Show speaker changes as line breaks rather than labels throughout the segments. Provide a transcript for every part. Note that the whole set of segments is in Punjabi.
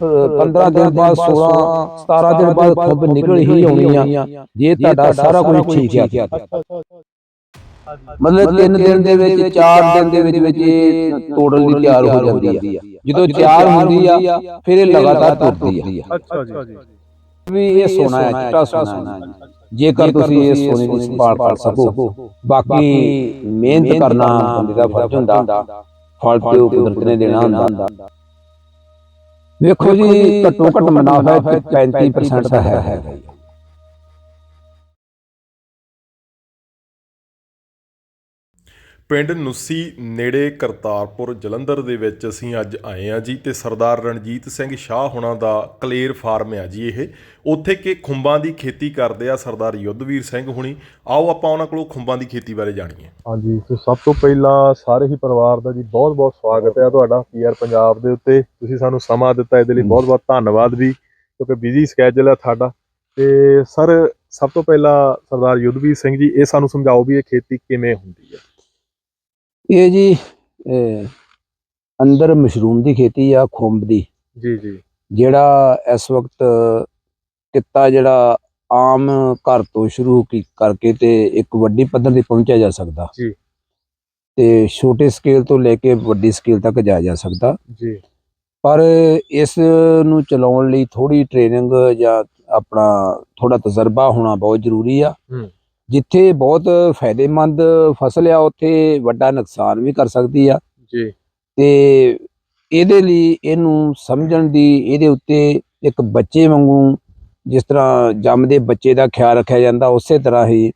15 ਦਿਨ ਬਾਅਦ 16 17 ਦਿਨ ਬਾਅਦ ਖੁੱਬ ਨਿਕਲ ਹੀ ਆਉਣੀ ਆ ਜੇ ਤੁਹਾਡਾ ਸਾਰਾ ਕੁਝ ਠੀਕ ਆ। ਮਤਲਬ 3 ਦਿਨ ਦੇ ਵਿੱਚ 4 ਦਿਨ ਦੇ ਵਿੱਚ ਵਿੱਚ ਇਹ ਤੋੜਨ ਲਈ ਤਿਆਰ ਹੋ ਜਾਂਦੀ ਆ। ਜਦੋਂ ਤਿਆਰ ਹੁੰਦੀ ਆ ਫਿਰ ਇਹ ਲਗਾਤਾਰ ਤੁਰਦੀ ਆ।
ਅੱਛਾ ਜੀ।
ਵੀ ਇਹ ਸੋਨਾ ਹੈ ਚਿੱਟਾ ਸੋਨਾ ਹੈ। ਜੇਕਰ ਤੁਸੀਂ ਇਹ ਸੋਨੇ ਦੀ ਸੰਭਾਲ ਕਰ ਸਕੋ। ਬਾਕੀ ਮਿਹਨਤ ਕਰਨਾ ਬੰਦੇ ਦਾ ਫਰਜ਼ ਹੁੰਦਾ। ਫਲ ਤੇ ਉਹ ਕੁਦਰਤ ਨੇ ਦੇਣਾ ਹੁੰਦਾ। ਵੇਖੋ ਜੀ ਘੱਟੋ ਘੱਟ ਮੁਨਾਫਾ ਇੱਥੇ 35% ਦਾ ਹੈ।
ਪਿੰਡ ਨੁੱਸੀ ਨੇੜੇ ਕਰਤਾਰਪੁਰ ਜਲੰਧਰ ਦੇ ਵਿੱਚ ਅਸੀਂ ਅੱਜ ਆਏ ਆ ਜੀ ਤੇ ਸਰਦਾਰ ਰਣਜੀਤ ਸਿੰਘ ਸ਼ਾਹ ਹੁਣਾਂ ਦਾ ਕਲੇਰ ਫਾਰਮ ਆ ਜੀ ਇਹ। ਉੱਥੇ ਕਿ ਖੁੰਬਾਂ ਦੀ ਖੇਤੀ ਕਰਦੇ ਆ ਸਰਦਾਰ ਯੁੱਧਵੀਰ ਸਿੰਘ ਹੁਣੀ। ਆਓ ਆਪਾਂ ਉਹਨਾਂ ਕੋਲੋਂ ਖੁੰਬਾਂ ਦੀ ਖੇਤੀ ਬਾਰੇ ਜਾਣੀਏ।
ਹਾਂਜੀ, ਤੇ ਸਭ ਤੋਂ ਪਹਿਲਾਂ ਸਾਰੇ ਹੀ ਪਰਿਵਾਰ ਦਾ ਜੀ ਬਹੁਤ-ਬਹੁਤ ਸਵਾਗਤ ਹੈ ਤੁਹਾਡਾ ਪੀਆਰ ਪੰਜਾਬ ਦੇ ਉੱਤੇ। ਤੁਸੀਂ ਸਾਨੂੰ ਸਮਾਂ ਦਿੱਤਾ ਇਹਦੇ ਲਈ ਬਹੁਤ-ਬਹੁਤ ਧੰਨਵਾਦ ਵੀ, ਕਿਉਂਕਿ ਬਿਜ਼ੀ ਸਕੇਜੂਲ ਹੈ ਤੁਹਾਡਾ। ਤੇ ਸਰ, ਸਭ ਤੋਂ ਪਹਿਲਾਂ ਸਰਦਾਰ ਯੁੱਧਵੀਰ ਸਿੰਘ ਜੀ, ਇਹ ਸਾਨੂੰ ਸਮਝਾਓ ਵੀ ਇਹ ਖੇਤੀ ਕਿਵੇਂ ਹੁੰਦੀ ਹੈ।
ਇਹ ਜੀ ਇਹ ਅੰਦਰ ਮਸ਼ਰੂਮ ਦੀ ਖੇਤੀ ਆ ਖੁੰਬ ਦੀ।
ਜੀ ਜੀ।
ਜਿਹੜਾ ਇਸ ਵਕਤ ਕਿੱਤਾ ਜਿਹੜਾ ਆਮ ਘਰ ਤੋਂ ਸ਼ੁਰੂ ਕੀ- ਕਰਕੇ ਤੇ ਇੱਕ ਵੱਡੀ ਪੱਧਰ ਤੇ ਪਹੁੰਚਿਆ ਜਾ ਸਕਦਾ।
ਜੀ।
ਤੇ ਛੋਟੇ ਸਕੇਲ ਤੋਂ ਲੈ ਕੇ ਵੱਡੀ ਸਕੇਲ ਤੱਕ ਜਾਇਆ ਜਾ ਸਕਦਾ।
ਜੀ।
ਪਰ ਇਸ ਨੂੰ ਚਲਾਉਣ ਲਈ ਥੋੜੀ ਟ੍ਰੇਨਿੰਗ ਜਾਂ ਆਪਣਾ ਥੋੜਾ ਤਜਰਬਾ ਹੋਣਾ ਬਹੁਤ ਜ਼ਰੂਰੀ ਆ।
ਹੂੰ।
ਜਿੱਥੇ ਬਹੁਤ ਫਾਇਦੇਮੰਦ ਫਸਲ ਆ ਉੱਥੇ ਵੱਡਾ ਨੁਕਸਾਨ ਵੀ ਕਰ ਸਕਦੀ ਆ।
ਜੀ।
ਤੇ ਇਹਦੇ ਲਈ ਇਹਨੂੰ ਸਮਝਣ ਦੀ ਇਹਦੇ ਉੱਤੇ ਇੱਕ ਬੱਚੇ ਵਾਂਗੂ ਜਿਸ ਤਰ੍ਹਾਂ ਜੰਮਦੇ ਬੱਚੇ ਦਾ ਖਿਆਲ ਰੱਖਿਆ ਜਾਂਦਾ ਉਸੇ ਤਰ੍ਹਾਂ ਹੀ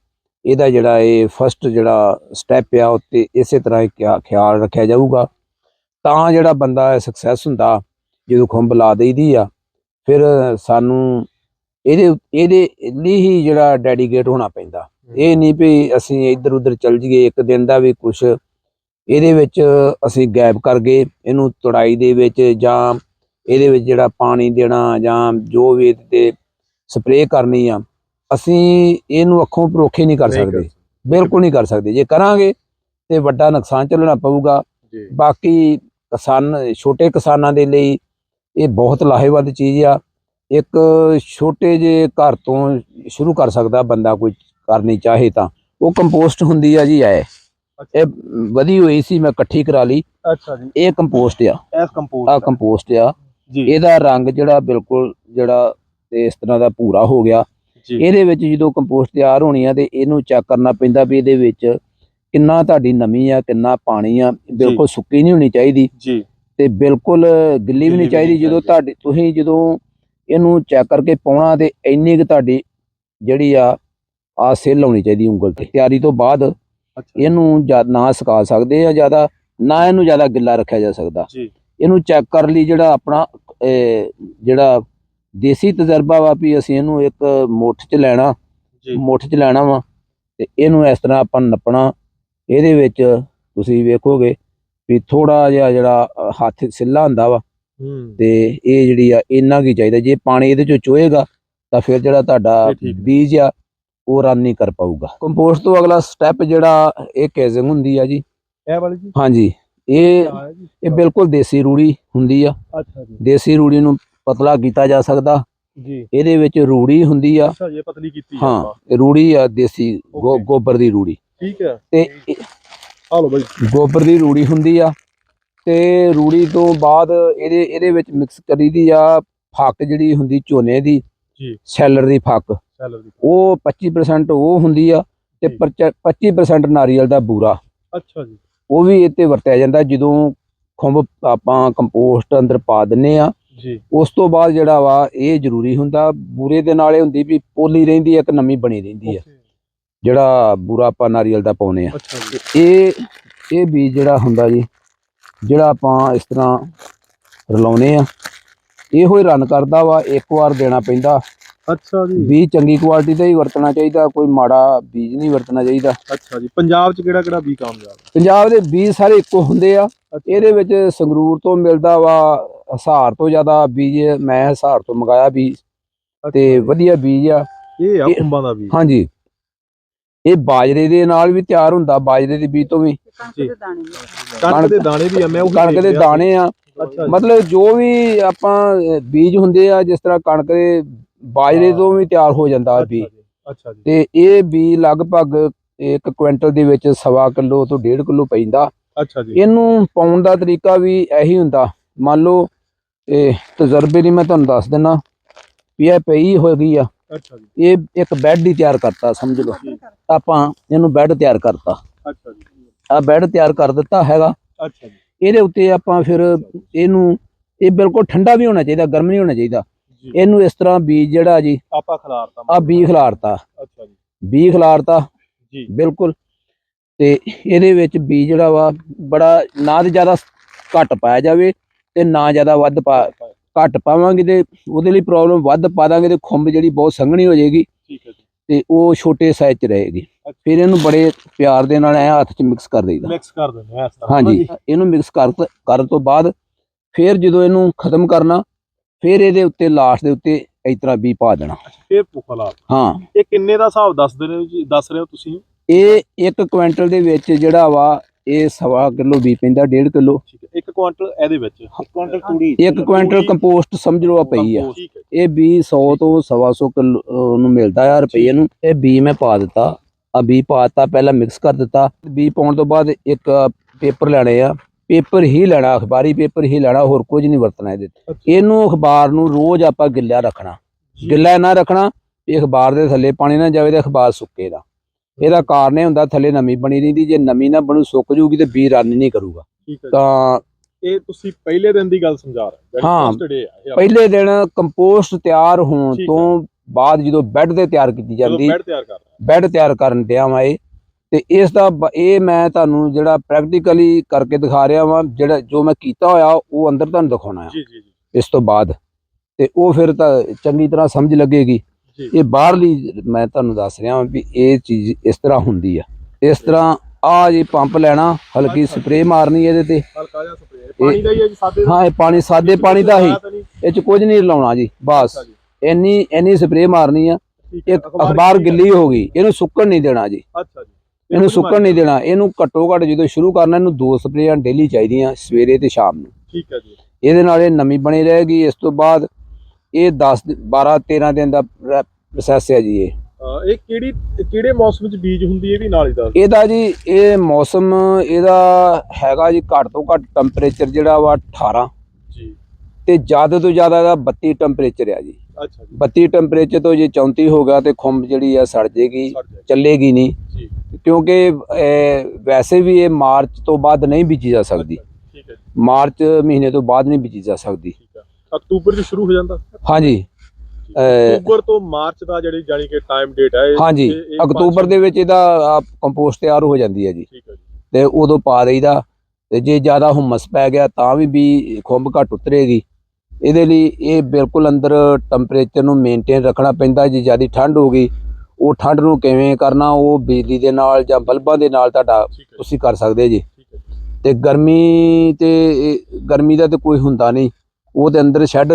ਇਹਦਾ ਜਿਹੜਾ ਇਹ ਫਸਟ ਜਿਹੜਾ ਸਟੈਪ ਆ ਉੱਤੇ ਇਸੇ ਤਰ੍ਹਾਂ ਹੀ ਖਿਆ- ਖਿਆਲ ਰੱਖਿਆ ਜਾਊਗਾ। ਤਾਂ ਜਿਹੜਾ ਬੰਦਾ ਸਕਸੈਸ ਹੁੰਦਾ ਜਦੋਂ ਖੁੰਬ ਲਾ ਦੇਈਦੀ ਆ ਫਿਰ ਸਾਨੂੰ ਇਹਦੇ ਇਹਦੇ ਲਈ ਹੀ ਜਿਹੜਾ ਡੈਡੀਕੇਟ ਹੋਣਾ ਪੈਂਦਾ। ਇਹ ਨਹੀਂ ਵੀ ਅਸੀਂ ਇੱਧਰ ਉੱਧਰ ਚੱਲ ਜੀਏ ਇੱਕ ਦਿਨ ਦਾ ਵੀ ਕੁਝ ਇਹਦੇ ਵਿੱਚ ਅਸੀਂ ਗੈਪ ਕਰ ਗਏ। ਇਹਨੂੰ ਤੁੜਾਈ ਦੇ ਵਿੱਚ ਜਾਂ ਇਹਦੇ ਵਿੱਚ ਜਿਹੜਾ ਪਾਣੀ ਦੇਣਾ ਜਾਂ ਜੋ ਵੀ ਤੇ ਸਪਰੇਅ ਕਰਨੀ ਆ ਅਸੀਂ ਇਹਨੂੰ ਅੱਖੋਂ ਪਰੋਖੇ ਨਹੀਂ ਕਰ ਸਕਦੇ। ਬਿਲਕੁਲ ਨਹੀਂ ਕਰ ਸਕਦੇ। ਜੇ ਕਰਾਂਗੇ ਤੇ ਵੱਡਾ ਨੁਕਸਾਨ ਚੱਲਣਾ ਪਊਗਾ। ਬਾਕੀ ਕਿਸਾਨ ਛੋਟੇ ਕਿਸਾਨਾਂ ਦੇ ਲਈ ਇਹ ਬਹੁਤ ਲਾਹੇਵੰਦ ਚੀਜ਼ ਆ। ਇੱਕ ਛੋਟੇ ਜੇ ਘਰ ਤੋਂ ਸ਼ੁਰੂ ਕਰ ਸਕਦਾ ਬੰਦਾ ਕੋਈ ਕਰਨੀ ਚਾਹੇ ਤਾਂ। ਉਹ ਕੰਪੋਸਟ ਹੁੰਦੀ ਆ ਜੀ ਐ। ਇਹ ਵਧੀ ਹੋਈ ਸੀ ਮੈਂ ਇਕੱਠੀ ਕਰਾ ਲਈ।
ਅੱਛਾ ਜੀ।
ਇਹ ਕੰਪੋਸਟ ਆ।
ਐਸ ਕੰਪੋਜ਼
ਆ। ਕੰਪੋਸਟ ਆ।
ਜੀ।
ਇਹਦਾ ਰੰਗ ਜਿਹੜਾ ਬਿਲਕੁਲ ਜਿਹੜਾ ਤੇ ਇਸ ਤਰ੍ਹਾਂ ਦਾ ਭੂਰਾ ਹੋ ਗਿਆ। ਇਹਦੇ ਵਿੱਚ ਜਦੋਂ ਕੰਪੋਸਟ ਤਿਆਰ ਹੋਣੀ ਆ ਤੇ ਇਹਨੂੰ ਚੈੱਕ ਕਰਨਾ ਪੈਂਦਾ ਵੀ ਇਹਦੇ ਵਿੱਚ ਕਿੰਨਾ ਤੁਹਾਡੀ ਨਮੀ ਆ ਕਿੰਨਾ ਪਾਣੀ ਆ। ਬਿਲਕੁਲ ਸੁੱਕੀ ਨਹੀਂ ਹੋਣੀ ਚਾਹੀਦੀ।
ਜੀ।
ਤੇ ਬਿਲਕੁਲ ਗਿੱਲੀ ਵੀ ਨਹੀਂ ਚਾਹੀਦੀ। ਜਦੋਂ ਤੁਹਾਡੀ ਤੁਸੀਂ ਜਦੋਂ ਇਹਨੂੰ ਚੈੱਕ ਕਰਕੇ ਪਾਉਣਾ ਤੇ ਇੰਨੀ ਕੁ ਤੁਹਾਡੀ ਜਿਹੜੀ ਆ ਆ ਸੇਲ ਲਾਉਣੀ ਚਾਹੀਦੀ ਉਂਗਲ ਤੇ। ਤਿਆਰੀ ਤੋਂ ਬਾਅਦ ਇਹਨੂੰ ਜਾਂ ਨਾ ਸੁਕਾ ਸਕਦੇ ਆ ਜ਼ਿਆਦਾ ਨਾ ਇਹਨੂੰ ਜ਼ਿਆਦਾ ਗਿੱਲਾ ਰੱਖਿਆ ਜਾ ਸਕਦਾ।
ਜੀ।
ਇਹਨੂੰ ਚੈੱਕ ਕਰਨ ਲਈ ਜਿਹੜਾ ਆਪਣਾ ਜਿਹੜਾ ਦੇਸੀ ਤਜਰਬਾ ਵਾ ਵੀ ਅਸੀਂ ਇਹਨੂੰ ਇੱਕ ਮੁੱਠ 'ਚ ਲੈਣਾ
ਜੀ।
ਮੁੱਠ 'ਚ ਲੈਣਾ ਵਾ ਤੇ ਇਹਨੂੰ ਇਸ ਤਰ੍ਹਾਂ ਆਪਾਂ ਨੱਪਣਾ। ਇਹਦੇ ਵਿੱਚ ਤੁਸੀਂ ਵੇਖੋਗੇ ਵੀ ਥੋੜਾ ਜਿਹਾ ਜਿਹੜਾ ਹੱਥ ਸਿੱਲਾ ਹੁੰਦਾ ਵਾ ਤੇ ਇਹ ਜਿਹੜੀ ਆ ਇੰਨਾ ਕੀ ਚਾਹੀਦਾ। ਜੇ ਪਾਣੀ ਇਹਦੇ ਚੋਂ ਚੋਏਗਾ ਤਾਂ ਫਿਰ ਜਿਹੜਾ ਤੁਹਾਡਾ। ਬੀਜ ਆ ਉਹ ਰਨ ਨਹੀਂ ਕਰ ਪਾਊਗਾ। ਕੰਪੋਸਟ ਤੋਂ ਅਗਲਾ ਸਟੈਪ ਜਿਹੜਾ ਇਹ ਕੇਜ਼ਿੰਗ ਹੁੰਦੀ ਆ ਜੀ।
ਇਹ ਵਾਲੀ ਜੀ?
ਹਾਂਜੀ। ਇਹ ਇਹ ਬਿਲਕੁਲ ਦੇਸੀ ਰੂੜੀ ਹੁੰਦੀ ਆ।
ਅੱਛਾ ਜੀ।
ਦੇਸੀ ਰੂੜੀ ਨੂੰ ਪਤਲਾ ਕੀਤਾ ਜਾ ਸਕਦਾ।
ਜੀ।
ਇਹਦੇ ਵਿੱਚ ਰੂੜੀ ਹੁੰਦੀ ਆ।
ਅੱਛਾ ਇਹ ਪਤਲੀ ਕੀਤੀ ਹੈ
ਹਾਂ ਰੂੜੀ ਆ ਦੇਸੀ. ਗੋਬਰ ਦੀ ਰੂੜੀ।
ਠੀਕ ਹੈ।
ਤੇ
ਆ ਲਓ ਬਾਈ।
ਗੋਬਰ ਦੀ ਰੂੜੀ ਹੁੰਦੀ ਆ। ਤੇ ਰੂੜੀ ਤੋਂ ਬਾਅਦ ਇਹਦੇ ਇਹਦੇ ਵਿੱਚ ਮਿਕਸ ਕਰੀਦੀ ਆ ਫੱਕ ਜਿਹੜੀ ਹੁੰਦੀ ਝੋਨੇ ਦੀ।
ਜੀ।
ਸੈਲਰ ਦੀ ਫੱਕ। ਉਹ 25% ਉਹ ਹੁੰਦੀ ਆ ਤੇ
ਜੀ।
ਪਰਚ- 25% ਨਾਰੀਅਲ ਦਾ ਬੂਰਾ।
ਅੱਛਾ ਜੀ।
ਉਹ ਵੀ ਇਹ ਤੇ ਵਰਤਿਆ ਜਾਂਦਾ ਜਦੋਂ ਖੁੰਬ ਆਪਾਂ ਕੰਪੋਸਟ ਅੰਦਰ ਪਾ ਦਿੰਨੇ ਆ।
ਜੀ।
ਉਸ ਤੋਂ ਬਾਅਦ ਜਿਹੜਾ ਵਾ ਇਹ ਜ਼ਰੂਰੀ ਹੁੰਦਾ ਬੂਰੇ ਦੇ ਨਾਲ ਇਹ ਹੁੰਦੀ ਵੀ ਪੋਲੀ ਰਹਿੰਦੀ ਆ ਇੱਕ ਨਮੀ ਬਣੀ ਰਹਿੰਦੀ ਆ। ਜਿਹੜਾ ਬੂਰਾ ਆਪਾਂ ਨਾਰੀਅਲ ਦਾ ਪਾਉਨੇ ਆ। ਇਹ ਇਹ ਬੀਜ ਜਿਹੜਾ ਹੁੰਦਾ ਜੀ ਜਿਹੜਾ ਆਪਾਂ ਇਸ ਤਰ੍ਹਾਂ ਰਲਾਉਨੇ ਆ ਇਹੋ ਹੀ ਰਨ ਕਰਦਾ ਵਾ ਇੱਕ ਵਾਰ ਦੇਣਾ ਪੈਂਦਾ।
ਅੱਛਾ ਜੀ।
ਬੀਜ ਚੰਗੀ ਕੁਆਲਿਟੀ ਦਾ ਹੀ ਵਰਤਣਾ ਚਾਹੀਦਾ ਕੋਈ ਮਾੜਾ ਬੀਜ ਨਹੀਂ ਵਰਤਣਾ ਚਾਹੀਦਾ।
ਅੱਛਾ ਜੀ ਪੰਜਾਬ ਚ ਕਿਹੜਾ ਕਿਹੜਾ ਵੀ ਕਾਮਯਾਬ?
ਪੰਜਾਬ ਦੇ ਬੀਜ ਸਾਰੇ ਇੱਕੋ ਹੁੰਦੇ ਆ। ਇਹਦੇ ਵਿੱਚ ਸੰਗਰੂਰ ਤੋਂ ਮਿਲਦਾ ਵਾ ਹਸਾਰ ਤੋਂ ਜ਼ਿਆਦਾ ਬੀਜ ਮੈਂ ਹਸਾਰ ਤੋਂ ਮੰਗਾਇਆ ਬੀਜ। ਤੇ ਵਧੀਆ ਬੀਜ ਆ।
ਇਹ ਆ ਖੁੰਬਾਂ ਦਾ ਵੀ
ਹਾਂਜੀ। ਇਹ ਬਾਜਰੇ ਦੇ ਨਾਲ ਵੀ ਤਿਆਰ ਹੁੰਦਾ ਬਾਜਰੇ ਦੇ ਬੀਜ ਤੋਂ ਵੀ।
ਕਣਕ ਦੇ ਦਾਣੇ
ਵੀ। ਆ ਮੈਂ ਉਹ
ਕਣਕ ਦੇ ਦਾਣੇ ਆ। ਮਤਲਬ ਜੋ ਵੀ ਆਪਾਂ ਬੀਜ ਹੁੰਦੇ ਆ ਜਿਸ ਤਰ੍ਹਾਂ ਕਣਕ ਦੇ ਬਾਜਰੇ ਤੋਂ ਵੀ ਤਿਆਰ ਹੋ ਜਾਂਦਾ ਆ ਬੀਜ
ਅੱਛਾ ਜੀ।
ਤੇ ਇਹ ਬੀਜ ਲਗਭਗ ਇੱਕ ਕੁਇੰਟਲ ਦੇ ਵਿੱਚ ਸਵਾ ਕਿਲੋ ਤੋਂ ਡੇਢ ਕਿਲੋ ਪੈਂਦਾ।
ਅੱਛਾ ਜੀ।
ਇਹਨੂੰ ਪਾਉਣ ਦਾ ਤਰੀਕਾ ਵੀ ਇਹੀ ਹੁੰਦਾ। ਮੰਨ ਲਓ ਇਹ ਤਜਰਬੇ ਦੀ ਮੈਂ ਤੁਹਾਨੂੰ ਦੱਸ ਦਿੰਨਾ ਵੀ ਇਹ ਪਈ ਹੋ ਗਈ ਆ।
ਅੱਛਾ ਜੀ।
ਇਹ ਇੱਕ ਬੈੱਡ ਹੀ ਤਿਆਰ ਕਰਤਾ ਸਮਝ ਲਓ। ਆਪਾਂ ਇਹਨੂੰ ਬੈੱਡ ਤਿਆਰ ਕਰਤਾ।
ਅੱਛਾ ਜੀ।
ਆ ਬੈੱਡ ਤਿਆਰ ਕਰ ਦਿੱਤਾ ਹੈਗਾ।
ਅੱਛਾ ਜੀ।
ਇਹਦੇ ਉੱਤੇ ਆਪਾਂ ਫਿਰ ਇਹਨੂੰ ਇਹ ਬਿਲਕੁਲ ਠੰਡਾ ਵੀ ਹੋਣਾ ਚਾਹੀਦਾ ਗਰਮ ਨਹੀਂ ਹੋਣਾ ਚਾਹੀਦਾ। ਇਹਨੂੰ ਇਸ ਤਰ੍ਹਾਂ ਬੀਜ ਜਿਹੜਾ ਜੀ
ਆਪਾਂ ਖਿਲਾਰਤਾ।
ਆ ਬੀ ਖਿਲਾਰਤਾ।
ਅੱਛਾ ਜੀ।
ਬੀ ਖਿਲਾਰਤਾ।
ਜੀ।
ਬਿਲਕੁਲ। ਤੇ ਇਹਦੇ ਵਿੱਚ ਬੀ ਜਿਹੜਾ ਵਾ ਬੜਾ ਨਾ ਤੇ ਜ਼ਿਆਦਾ ਘੱਟ ਪਾਇਆ ਜਾਵੇ ਤੇ ਨਾ ਜ਼ਿਆਦਾ ਵੱਧ ਪਾ ਘੱਟ ਪਾਵਾਂਗੇ ਤੇ ਉਹਦੇ ਲਈ ਪ੍ਰੋਬਲਮ ਵੱਧ ਪਾ ਦਾਂਗੇ ਤੇ ਖੁੰਬ ਜਿਹੜੀ ਬਹੁਤ ਸੰਘਣੀ ਹੋ ਜਾਏਗੀ
ਠੀਕ ਹੈ ਜੀ।
ਤੇ ਉਹ ਛੋਟੇ ਸਾਈਜ਼ 'ਚ ਰਹੇਗੀ। ਫਿਰ ਇਹਨੂੰ ਬੜੇ ਪਿਆਰ ਦੇ ਨਾਲ ਐ ਹੱਥ 'ਚ ਮਿਕਸ ਕਰ ਦੇਈਦਾ।
ਮਿਕਸ ਕਰ ਦਿੰਦੇ ਆ ਇਸ ਤਰ੍ਹਾਂ।
ਹਾਂਜੀ। ਇਹਨੂੰ ਮਿਕਸ ਕਰ ਕਰਨ ਤੋਂ ਬਾਅਦ ਫਿਰ ਜਦੋਂ ਇਹਨੂੰ ਖਤਮ ਕਰਨਾ ਫਿਰ ਇਹਦੇ ਉੱਤੇ ਲਾਸਟ ਦੇ ਉੱਤੇ ਇਸ ਤਰ੍ਹਾਂ ਵੀ ਪਾ ਦੇਣਾ।
ਫੇਰ ਖਿਲਾਰ
ਹਾਂ।
ਇਹ ਕਿੰਨੇ ਦਾ ਹਿਸਾਬ ਦੱਸਦੇ ਨੇ ਜੀ ਦੱਸ ਰਹੇ ਹੋ ਤੁਸੀਂ?
ਇਹ ਇੱਕ ਕੁਇੰਟਲ ਦੇ ਵਿੱਚ ਜਿਹੜਾ ਵਾ ਇਹ ਸਵਾ ਕਿਲੋ ਵੀ ਪੈਂਦਾ ਡੇਢ ਕਿਲੋ।
ਠੀਕ ਹੈ ਇੱਕ ਕੁਆਂਟਲ ਇਹਦੇ ਵਿੱਚ। ਇੱਕ ਕੁਆਂਟਲ ਤੂੜੀ।
ਇੱਕ ਕੁਇੰਟਲ ਕੰਪੋਸਟ ਸਮਝ ਲਓ ਆ ਪਈ ਆ। ਇਹ ਬੀ 100 ਤੋਂ 125 ਕਿਲੋ ਨੂੰ ਮਿਲਦਾ ਆ ਰੁਪਏ ਨੂੰ। ਇਹ ਬੀ ਮੈਂ ਪਾ ਦਿੱਤਾ। ਆ ਬੀ ਪਾਤਾ ਪਹਿਲਾਂ ਮਿਕਸ ਕਰ ਦਿੱਤਾ। ਬੀ ਪਾਉਣ ਤੋਂ ਬਾਅਦ ਇੱਕ ਪੇਪਰ ਲੈਣੇ ਆ। ਪੇਪਰ ਹੀ ਲੈਣਾ ਅਖਬਾਰੀ ਪੇਪਰ ਹੀ ਲੈਣਾ ਹੋਰ ਕੁਝ ਨਹੀਂ ਵਰਤਣਾ ਇਹਦੇ। ਇਹਨੂੰ ਅਖਬਾਰ ਨੂੰ ਰੋਜ਼ ਆਪਾਂ ਗਿੱਲਾ ਰੱਖਣਾ। ਗਿੱਲਾ ਨਾ ਰੱਖਣਾ ਵੀ ਅਖਬਾਰ ਦੇ ਥੱਲੇ ਪਾਣੀ ਨਾ ਜਾਵੇ ਤੇ ਅਖਬਾਰ ਸੁੱਕੇ ਦਾ ਇਹਦਾ ਕਾਰਨ ਇਹ ਹੁੰਦਾ ਥੱਲੇ ਨਮੀ ਬਣੀ ਰਹਿੰਦੀ ਜੇ ਨਮੀ ਨਾ ਬਣੂ ਸੁੱਕ ਜੂਗੀ ਤੇ ਬੀ ਰਨ ਨਹੀਂ ਕਰੂਗਾ ਤਾਂ।
ਇਹ ਤੁਸੀਂ ਪਹਿਲੇ ਦਿਨ ਦੀ ਗੱਲ ਸਮਝਾ ਰਹੇ ਹੋ ਇਹ।
ਪਹਿਲੇ ਦਿਨ ਕੰਪੋਸਟ ਤਿਆਰ ਹੋਣ ਤੋਂ ਬਾਅਦ ਜਦੋਂ ਬੈੱਡ ਤੇ ਤਿਆਰ ਕੀਤੀ
ਜਦੋਂ ਬੈਡ ਤਿਆਰ
ਕਰਨ ਡਿਆ ਵਾਂ ਇਹ ਤੇ ਇਸ ਦਾ ਇਹ ਮੈਂ ਤੁਹਾਨੂੰ ਜਿਹੜਾ ਪ੍ਰੈਕਟੀਕਲੀ ਕਰਕੇ ਦਿਖਾ ਰਿਹਾ ਵਾਂ ਜਿਹੜਾ ਜੋ ਮੈਂ ਕੀਤਾ ਹੋਇਆ ਉਹ ਅੰਦਰ ਤੁਹਾਨੂੰ ਦਿਖਾਉਣਾ ਆ।
ਜੀ ਜੀ ਜੀ।
ਇਸ ਤੋਂ ਬਾਅਦ। ਤੇ ਉਹ ਫਿਰ ਤਾਂ ਚੰਗੀ ਤਰ੍ਹਾਂ ਸਮਝ ਲੱਗੇਗੀ। ਇਹ ਬਾਹਰਲੀ ਮੈਂ ਤੁਹਾਨੂੰ ਦੱਸ ਰਿਹਾ ਵਾਂ ਵੀ ਇਹ ਚੀਜ਼ ਇਸ ਤਰ੍ਹਾਂ ਹੁੰਦੀ ਆ। ਇਸ ਤਰ੍ਹਾਂ ਆ ਜੀ ਪੰਪ ਲੈਣਾ ਹਲਕੀ ਸਪਰੇਅ ਮਾਰਨੀ ਇਹਦੇ ਤੇ।
ਹਲਕਾ ਜਿਹਾ ਸਪਰੇਅ। ਪਾਣੀ ਦਾ ਹੀ ਹੈ ਜੀ ਸਾਦੇ
ਹਾਂ ਇਹ ਪਾਣੀ ਸਾਦੇ ਪਾਣੀ ਦਾ ਹੀ। ਇਹ ਚ ਕੁਝ ਨਹੀਂ ਲਾਉਣਾ ਜੀ ਬਸ। ਇੰਨੀ ਇੰਨੀ ਸਪਰੇਅ ਮਾਰਨੀ ਆ।
ਹੈ
ਇੱਕ ਅਖਬਾਰ ਗਿੱਲੀ ਹੋ ਗਈ ਇਹਨੂੰ ਸੁੱਕਣ ਨਹੀਂ ਦੇਣਾ ਜੀ।
ਅੱਛਾ ਜੀ।
ਇਹਨੂੰ ਸੁੱਕਣ ਨਹੀਂ ਦੇਣਾ। ਇਹਨੂੰ ਘੱਟੋ ਘੱਟ ਜਦੋਂ ਸ਼ੁਰੂ ਕਰਨਾ ਇਹਨੂੰ ਦੋ ਸਪਰੇਆਂ ਡੇਲੀ ਚਾਹੀਦੀਆਂ ਸਵੇਰੇ ਤੇ ਸ਼ਾਮ ਨੂੰ।
ਠੀਕ ਹੈ ਜੀ।
ਇਹਦੇ ਨਾਲ ਇਹ ਨਮੀ ਬਣੀ ਰਹੇਗੀ। ਇਸ ਤੋਂ ਬਾਅਦ ਇਹ 10 12 13 ਦਿਨ ਦਾ ਪ੍ਰੋਸੈਸ ਹੈ ਜੀ ਇਹ।
ਇਹ ਕਿਹੜੀ ਕਿਹੜੇ ਮੌਸਮ ਵਿੱਚ ਬੀਜ ਹੁੰਦੀ ਹੈ? ਇਹ ਵੀ ਨਾਲ ਹੀ ਦੱਸ।
ਇਹਦਾ ਜੀ ਇਹ ਮੌਸਮ ਇਹਦਾ ਹੈਗਾ ਜੀ ਘੱਟ ਤੋਂ ਘੱਟ ਟੈਂਪਰੇਚਰ ਜਿਹੜਾ ਵਾ 18
ਜੀ।
ਤੇ ਜ਼ਿਆਦਾ ਤੋਂ ਜ਼ਿਆਦਾ ਦਾ 32 ਟੈਂਪਰੇਚਰ ਆ ਜੀ।
ਅੱਛਾ ਜੀ।
32 ਟੈਂਪਰੇਚਰ ਤੋਂ ਜੇ 34 ਹੋ ਗਿਆ ਤੇ ਖੁੰਬ ਜਿਹੜੀ ਆ ਸੜ ਜੇਗੀ ਚੱਲੇਗੀ ਨਹੀਂ। ਕਿਉਂਕਿ ਵੈਸੇ ਵੀ ਇਹ ਮਾਰਚ ਤੋਂ ਬਾਅਦ ਨਹੀਂ ਬੀਜੀ ਜਾ ਸਕਦੀ।
ਠੀਕ ਹੈ ਜੀ।
ਮਾਰਚ ਮਹੀਨੇ ਤੋਂ ਬਾਅਦ ਨਹੀਂ ਬੀਜੀ ਜਾ ਸਕਦੀ।
ਅਕਤੂਬਰ ਚ ਸ਼ੁਰੂ ਹੋ ਜਾਂਦਾ?
ਹਾਂਜੀ।
ਅਕਤੂਬਰ ਤੋਂ ਮਾਰਚ ਦਾ ਜਿਹੜੀ ਜਾਨੀ ਕਿ ਟਾਈਮ ਡੇਟ ਹੈ
ਹਾਂਜੀ। ਅਕਤੂਬਰ ਦੇ ਵਿੱਚ ਇਹਦਾ ਕੰਪੋਸਟ ਤਿਆਰ ਹੋ ਜਾਂਦੀ ਹੈ ਜੀ।
ਠੀਕ ਹੈ ਜੀ।
ਤੇ ਉਦੋਂ ਪਾ ਦੇਈਦਾ। ਤੇ ਜੇ ਜ਼ਿਆਦਾ ਹੁਮਸ ਪੈ ਗਿਆ ਤਾਂ ਵੀ ਵੀ ਖੁੰਬ ਘੱਟ ਉਤਰੇਗੀ। ਇਹਦੇ ਲਈ ਇਹ ਬਿਲਕੁਲ ਅੰਦਰ ਟੈਂਪਰੇਚਰ ਨੂੰ ਮੇਨਟੇਨ ਰੱਖਣਾ ਪੈਂਦਾ ਜੇ ਜ਼ਿਆਦਾ ਠੰਡ ਹੋ ਗਈ ਉਹ ਠੰਡ ਨੂੰ ਕਿਵੇਂ ਕਰਨਾ ਉਹ ਬਿਜਲੀ ਦੇ ਨਾਲ ਜਾਂ ਬਲਬਾਂ ਦੇ ਨਾਲ ਤੁਹਾਡਾ ਤੁਸੀਂ ਕਰ ਸਕਦੇ ਜੀ। ਤੇ ਗਰਮੀ ਤੇ ਗਰਮੀ ਦਾ ਤੇ ਕੋਈ ਹੁੰਦਾ ਨਹੀਂ। ਉਹ ਤੇ ਅੰਦਰ ਸ਼ੈੱਡ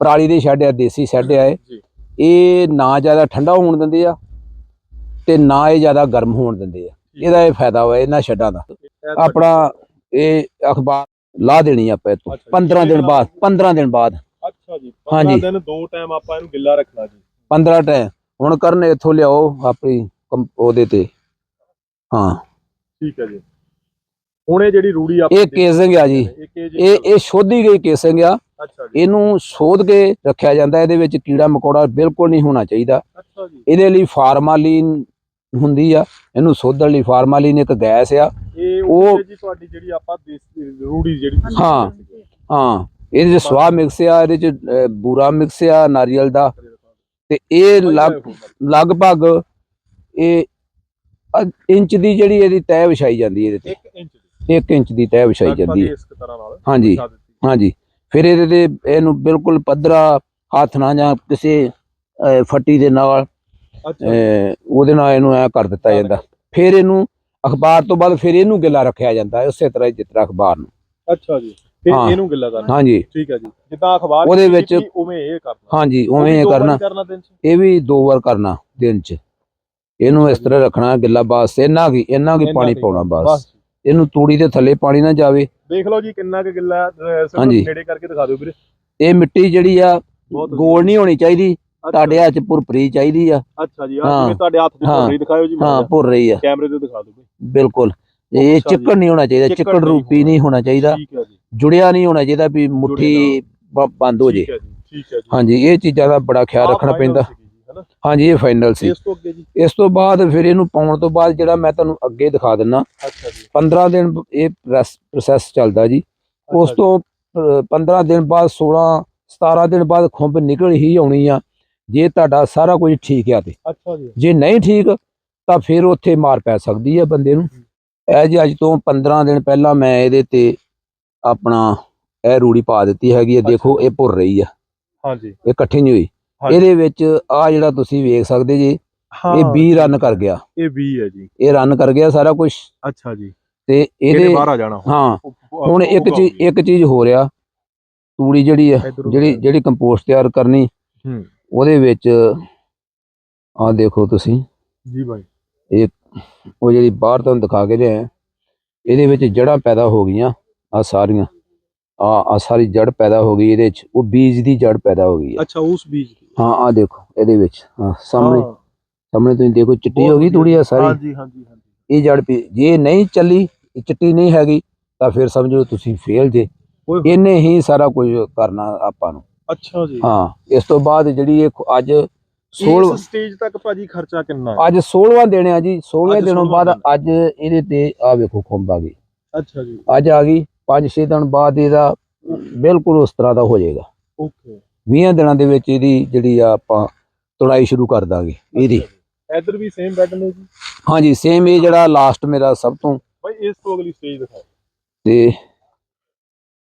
ਪਰਾਲੀ ਦੇ ਸ਼ੈੱਡ ਆ ਦੇਸੀ ਸ਼ੈੱਡ ਆ ਇਹ। ਨਾ ਜ਼ਿਆਦਾ ਠੰਡਾ ਹੋਣ ਦਿੰਦੇ ਆ ਤੇ ਨਾ ਇਹ ਜ਼ਿਆਦਾ ਗਰਮ ਹੋਣ ਦਿੰਦੇ ਆ। ਇਹਦਾ ਇਹ ਫਾਇਦਾ ਵਾ ਇਹਨਾਂ ਸ਼ੈੱਡਾਂ ਦਾ। ਆਪਣਾ ਇਹ ਅਖਬਾਰ ਲਾ ਦੇਣੀ ਆਪਾਂ
ਅੱਛਾ ਜੀ।
15 ਦਿਨ ਬਾਅਦ 15 ਦਿਨ ਬਾਅਦ।
ਅੱਛਾ ਜੀ
ਹਾਂਜੀ।
15 ਦਿਨ ਦੋ ਟਾਈਮ ਆਪਾਂ ਇਹਨੂੰ ਗਿੱਲਾ ਰੱਖਣਾ ਜੀ।
15 ਟਾਈਮ ਹੁਣ ਕਰਨ ਇੱਥੋਂ ਲਿਆਓ ਆਪਣੀ ਉਹਦੇ ਤੇ। ਹਾਂ।
ਠੀਕ ਹੈ ਜੀ। ਹੁਣ ਇਹ ਜਿਹੜੀ ਰੂੜੀ ਆਪਾਂ
ਇਹ ਕੇਸਿੰਗ ਆ ਜੀ।
ਇਹ
ਇਹ ਇਹ ਸ਼ੋਧੀ ਗਈ ਕੇਸਿੰਗ ਆ। ਇਹਨੂੰ ਸੋਧ ਕੇ ਰੱਖਿਆ ਜਾਂਦਾ ਇਹਦੇ ਵਿੱਚ ਕੀੜਾ ਮਕੌੜਾ ਬਿਲਕੁਲ ਨਹੀਂ ਹੋਣਾ ਚਾਹੀਦਾ।
ਅੱਛਾ ਜੀ।
ਇਹਦੇ ਲਈ ਫਾਰਮਾਲੀਨ ਹੁੰਦੀ ਆ ਇਹਨੂੰ ਸੋਧਣ ਲਈ ਫਾਰਮਾਲੀਨ ਇੱਕ ਗੈਸ ਆ।
ਇਹ
ਉਹ-
ਉਹ ਜੀ ਤੁਹਾਡੀ ਜਿਹੜੀ ਆਪਾਂ ਦੇਸੀ ਰੂੜੀ ਜਿਹੜੀ ਤੁਸੀਂ
ਹਾਂ। ਹਾਂ। ਇਹਦੇ ਚ ਸਵਾਹ ਮਿਕਸ ਆ ਇਹਦੇ ਚ ਬੂਰਾ ਮਿਕਸ ਆ ਨਾਰੀਅਲ ਦਾ। ਤੇ ਇਹ ਲਗ ਲਗਭਗ ਇਹ ਅੱਧ ਇੰਚ ਦੀ ਜਿਹੜੀ ਇਹਦੀ ਤਹਿ ਵਿਛਾਈ ਜਾਂਦੀ ਹੈ ਇਹਦੇ
1 ਇੰਚ ਦੀ।
ਤੇ 1 ਇੰਚ ਦੀ ਤਹਿ ਵਿਛਾਈ ਜਾਂਦੀ ਹੈ।
ਇਸ ਤਰ੍ਹਾਂ ਨਾਲ
ਹਾਂਜੀ
ਵਿਛਾ ਦਿੱਤੀ।
ਹਾਂਜੀ। ਫਿਰ ਇਹਦੇ ਤੇ ਇਹਨੂੰ ਬਿਲਕੁਲ ਪੱਧਰਾ ਹੱਥ ਨਾਲ ਜਾਂ ਕਿਸੇ ਅਹ, ਫੱਟੀ ਦੇ ਨਾਲ ਉਹਦੇ ਨਾਲ ਇਹਨੂੰ ਐ ਕਰ ਦਿੱਤਾ ਜਾਂਦਾ। ਫਿਰ ਇਹਨੂੰ ਅਖਬਾਰ ਤੋਂ ਬਾਅਦ ਫਿਰ ਇਹਨੂੰ ਗਿੱਲਾ ਰੱਖਿਆ ਜਾਂਦਾ ਉਸੇ ਤਰ੍ਹਾਂ ਜਿਸ ਤਰ੍ਹਾਂ ਅਖਬਾਰ ਨੂੰ।
ਅੱਛਾ ਜੀ। ਫਿਰ। ਇਹਨੂੰ ਗਿੱਲਾ ਕਰਨਾ।
ਹਾਂਜੀ।
ਠੀਕ ਹੈ ਜੀ। ਜਿੱਦਾਂ ਅਖਬਾਰ
ਉਹਦੇ ਵਿੱਚ-
ਉਵੇਂ ਇਹ ਕਰਨਾ।
ਹਾਂਜੀ ਉਵੇਂ ਇਹ
ਦੋ ਵਾਰੀ
ਕਰਨਾ।
ਦਿਨ ਚ?
ਇਹ ਵੀ ਦੋ ਵਾਰ ਕਰਨਾ ਦਿਨ ਚ। ਇਹਨੂੰ ਇਸ ਤਰ੍ਹਾਂ ਰੱਖਣਾ ਗਿੱਲਾ ਬਸ ਇੰਨਾ ਕੀ ਇੰਨਾ ਕੀ ਪਾਣੀ। ਪਾਉਣਾ ਬਸ। ਇਹਨੂੰ ਤੂੜੀ ਦੇ ਥੱਲੇ ਪਾਣੀ ਨਾ ਜਾਵੇ।
ਦੇਖ ਲਓ ਜੀ ਕਿੰਨਾ ਕੁ ਗਿੱਲਾ। ਨੇੜੇ ਕਰਕੇ ਦਿਖਾ ਦਿਓ ਵੀਰੇ।
ਇਹ ਮਿੱਟੀ ਜਿਹੜੀ ਆ ਗੋਲ ਨਹੀਂ ਹੋਣੀ ਚਾਹੀਦੀ। ਤੁਹਾਡੇ ਹੱਥ 'ਚ ਭੁਰਭਰੀ ਚਾਹੀਦੀ ਆ।
ਅੱਛਾ ਜੀ
ਹਾਂ।
ਆ ਜਿਵੇਂ ਤੁਹਾਡੇ ਹੱਥ ਦੀ
ਹਾਂ।
ਭੋਰੀ ਜੀ
ਹਾਂ ਰਹੀ ਆ।
ਜਿਹਾ। ਕੈਮਰੇ ਤੇ ਦਿਖਾ ਦਿਓ ਬਈ
ਬਿਲਕੁਲ। ਇਹ
ਅੱਛਾ ਜੀ।
ਚਿੱਕੜ ਨਹੀਂ ਹੋਣਾ ਚਾਹੀਦਾ
ਚਿੱਕੜ
ਚਿੱਕੜ
ਨਹੀਂ
ਰੂਪੀ ਨਹੀਂ ਹੋਣਾ ਚਾਹੀਦਾ।
ਠੀਕ ਹੈ ਜੀ।
ਜੁੜਿਆ ਨਹੀਂ ਹੋਣਾ ਚਾਹੀਦਾ ਵੀ ਮੁੱਠੀ ਬ- ਬੰਦ ਹੋ ਜੇ।
ਠੀਕ ਹੈ ਜੀ ਠੀਕ ਹੈ ਜੀ।
ਹਾਂਜੀ ਇਹ ਚੀਜ਼ਾਂ ਦਾ ਬੜਾ ਖਿਆਲ
ਆਹ
ਰੱਖਣਾ
final
ਪੈਂਦਾ।
ਸੀਗੀ ਜੀ, ਹੈਨਾ?
ਹਾਂਜੀ ਇਹ ਫਾਈਨਲ ਸੀ।
ਇਸ ਤੋਂ ਅੱਗੇ ਜੀ।
ਇਸ ਤੋਂ ਬਾਅਦ ਫਿਰ ਇਹਨੂੰ ਪਾਉਣ ਤੋਂ ਬਾਅਦ ਜਿਹੜਾ ਮੈਂ ਤੁਹਾਨੂੰ ਅੱਗੇ ਦਿਖਾ ਦਿੰਨਾ
ਅੱਛਾ ਜੀ।
15 ਦਿਨ ਇਹ ਪ੍ਰੋਸੈਸ ਚੱਲਦਾ ਜੀ। ਉਸ
ਅੱਛਾ
ਤੋਂ ਅ, 15 ਦਿਨ ਬਾਅਦ 16 17 ਦਿਨ ਬਾਅਦ ਖੁੰਬ ਨਿਕਲ ਹੀ ਆਉਣੀ ਆ। ਜੇ ਤੁਹਾਡਾ ਸਾਰਾ ਕੁਝ ਠੀਕ ਆ ਤੇ।
ਅੱਛਾ ਜੀ।
ਜੇ ਨਹੀਂ ਠੀਕ ਤਾਂ ਫਿਰ ਉੱਥੇ ਮਾਰ ਪੈ ਸਕਦੀ ਹੈ ਬੰਦੇ ਨੂੰ। ਇਹ ਜੀ ਅੱਜ ਤੋਂ 15 ਦਿਨ ਪਹਿਲਾਂ ਮੈਂ ਇਹਦੇ ਤੇ ਆਪਣਾ ਇਹ ਰੂੜੀ ਪਾ ਦਿੱਤੀ ਹੈਗੀ ਹੈ ਦੇਖੋ ਇਹ ਭੁਰ ਰਹੀ ਆ।
ਹਾਂਜੀ।
ਇਹ ਇਕੱਠੀ ਨਹੀਂ ਹੋਈ। ਇਹਦੇ ਵਿੱਚ ਆ ਜਿਹੜਾ ਤੁਸੀਂ ਵੇਖ ਸਕਦੇ ਜੀ
ਹਾਂ।
ਇਹ 20 ਰਨ ਕਰ ਗਿਆ।
ਇਹ 20 ਹੈ ਜੀ।
ਇਹ ਰਨ ਕਰ ਗਿਆ ਸਾਰਾ ਕੁਝ
ਅੱਛਾ ਜੀ।
ਤੇ
ਇਹਦੇ ਬਾਹਰ ਆ ਜਾਣਾ।
ਹਾਂ। ਹੁਣ ਇੱਕ ਚੀਜ਼। ਇੱਕ ਚੀਜ਼ ਹੋ ਰਿਹਾ ਤੂੜੀ ਜਿਹੜੀ
ਇੱਧਰ
ਜਿਹੜੀ। ਜਿਹੜੀ ਕੰਪੋਸਟ ਤਿਆਰ ਕਰਨੀ।
ਹੂੰ।
ਉਹਦੇ ਵਿੱਚ ਆ ਦੇਖੋ ਤੁਸੀਂ।
ਜੀ ਬਾਈ।
ਉਹ ਜਿਹੜੀ ਬਾਹਰ ਤੁਹਾਨੂੰ ਦਿਖਾ ਕੇ ਲਿਆ ਇਹਦੇ ਵਿੱਚ ਜੜਾਂ ਪੈਦਾ ਹੋ ਗਈਆਂ ਆ ਸਾਰੀਆਂ। ਆ ਆ ਸਾਰੀ ਜੜ ਪੈਦਾ ਹੋ ਗਈ ਇਹਦੇ ਚ ਉਹ ਬੀਜ ਦੀ ਜੜ ਪੈਦਾ ਹੋ ਗਈ
ਅੱਛਾ ਉਸ ਬੀਜ ਦੀ।
ਹਾਂ ਆ ਦੇਖੋ ਇਹਦੇ ਵਿੱਚ ਹਾਂ ਸਾਹਮਣੇ ਸਾਹਮਣੇ ਤੁਸੀਂ ਦੇਖੋ ਚਿੱਟੀ ਹੋ ਗਈ ਤੂੜੀ ਆ ਸਾਰੀ।
ਹਾਂਜੀ ਹਾਂਜੀ ਹਾਂਜੀ।
ਇਹ ਜੜ ਜੇ ਨਹੀਂ ਚੱਲੀ ਇਹ ਚਿੱਟੀ ਨਹੀਂ ਹੈਗੀ ਤਾਂ ਫਿਰ ਸਮਝੋ ਤੁਸੀਂ ਫੇਲ ਜੇ। ਇਹਨੇ ਹੀ ਸਾਰਾ ਕੁਝ ਕਰਨਾ ਆਪਾਂ ਨੂੰ।
ਅੱਛਾ ਜੀ।
ਹਾਂ ਇਸ ਤੋਂ ਬਾਅਦ ਜਿਹੜੀ ਇਹ ਅੱਜ 16
ਇਸ ਸਟੇਜ ਤੱਕ ਭਾਜੀ ਖਰਚਾ ਕਿੰਨਾ ਹੈ?
ਅੱਜ 16ਵਾਂ ਦਿਨ ਆ ਜੀ 16ਵੇਂ
ਅੱਜ
ਦਿਨੋਂ
16ਵਾਂ
ਬਾਅਦ। ਅੱਜ ਇਹਦੇ ਤੇ ਆ ਵੇਖੋ ਖੁੰਬ ਆ ਗਈ।
ਅੱਛਾ ਜੀ।
ਅੱਜ ਆ ਗਈ 5-6 ਦਿਨ ਬਾਅਦ ਇਹਦਾ ਬਿਲਕੁਲ ਉਸ ਤਰ੍ਹਾਂ ਦਾ ਹੋ ਜਾਏਗਾ।
ਓਕੇ
20 ਦਿਨਾਂ ਦੇ ਵਿੱਚ ਇਹਦੀ ਜਿਹੜੀ ਆ ਆਪਾਂ ਤੁੜਾਈ ਸ਼ੁਰੂ ਕਰ ਦਾਂਗੇ ਇਹਦੀ।
ਇੱਧਰ ਵੀ ਸੇਮ ਬੈੱਡ ਨੇ ਜੀ?
ਹਾਂਜੀ ਸੇਮ ਇਹ ਜਿਹੜਾ ਲਾਸਟ ਮੇਰਾ ਸਭ ਤੋਂ
ਬਾਈ ਇਸ ਤੋਂ ਅਗਲੀ ਸਟੇਜ ਦਿਖਾਓ
ਤੇ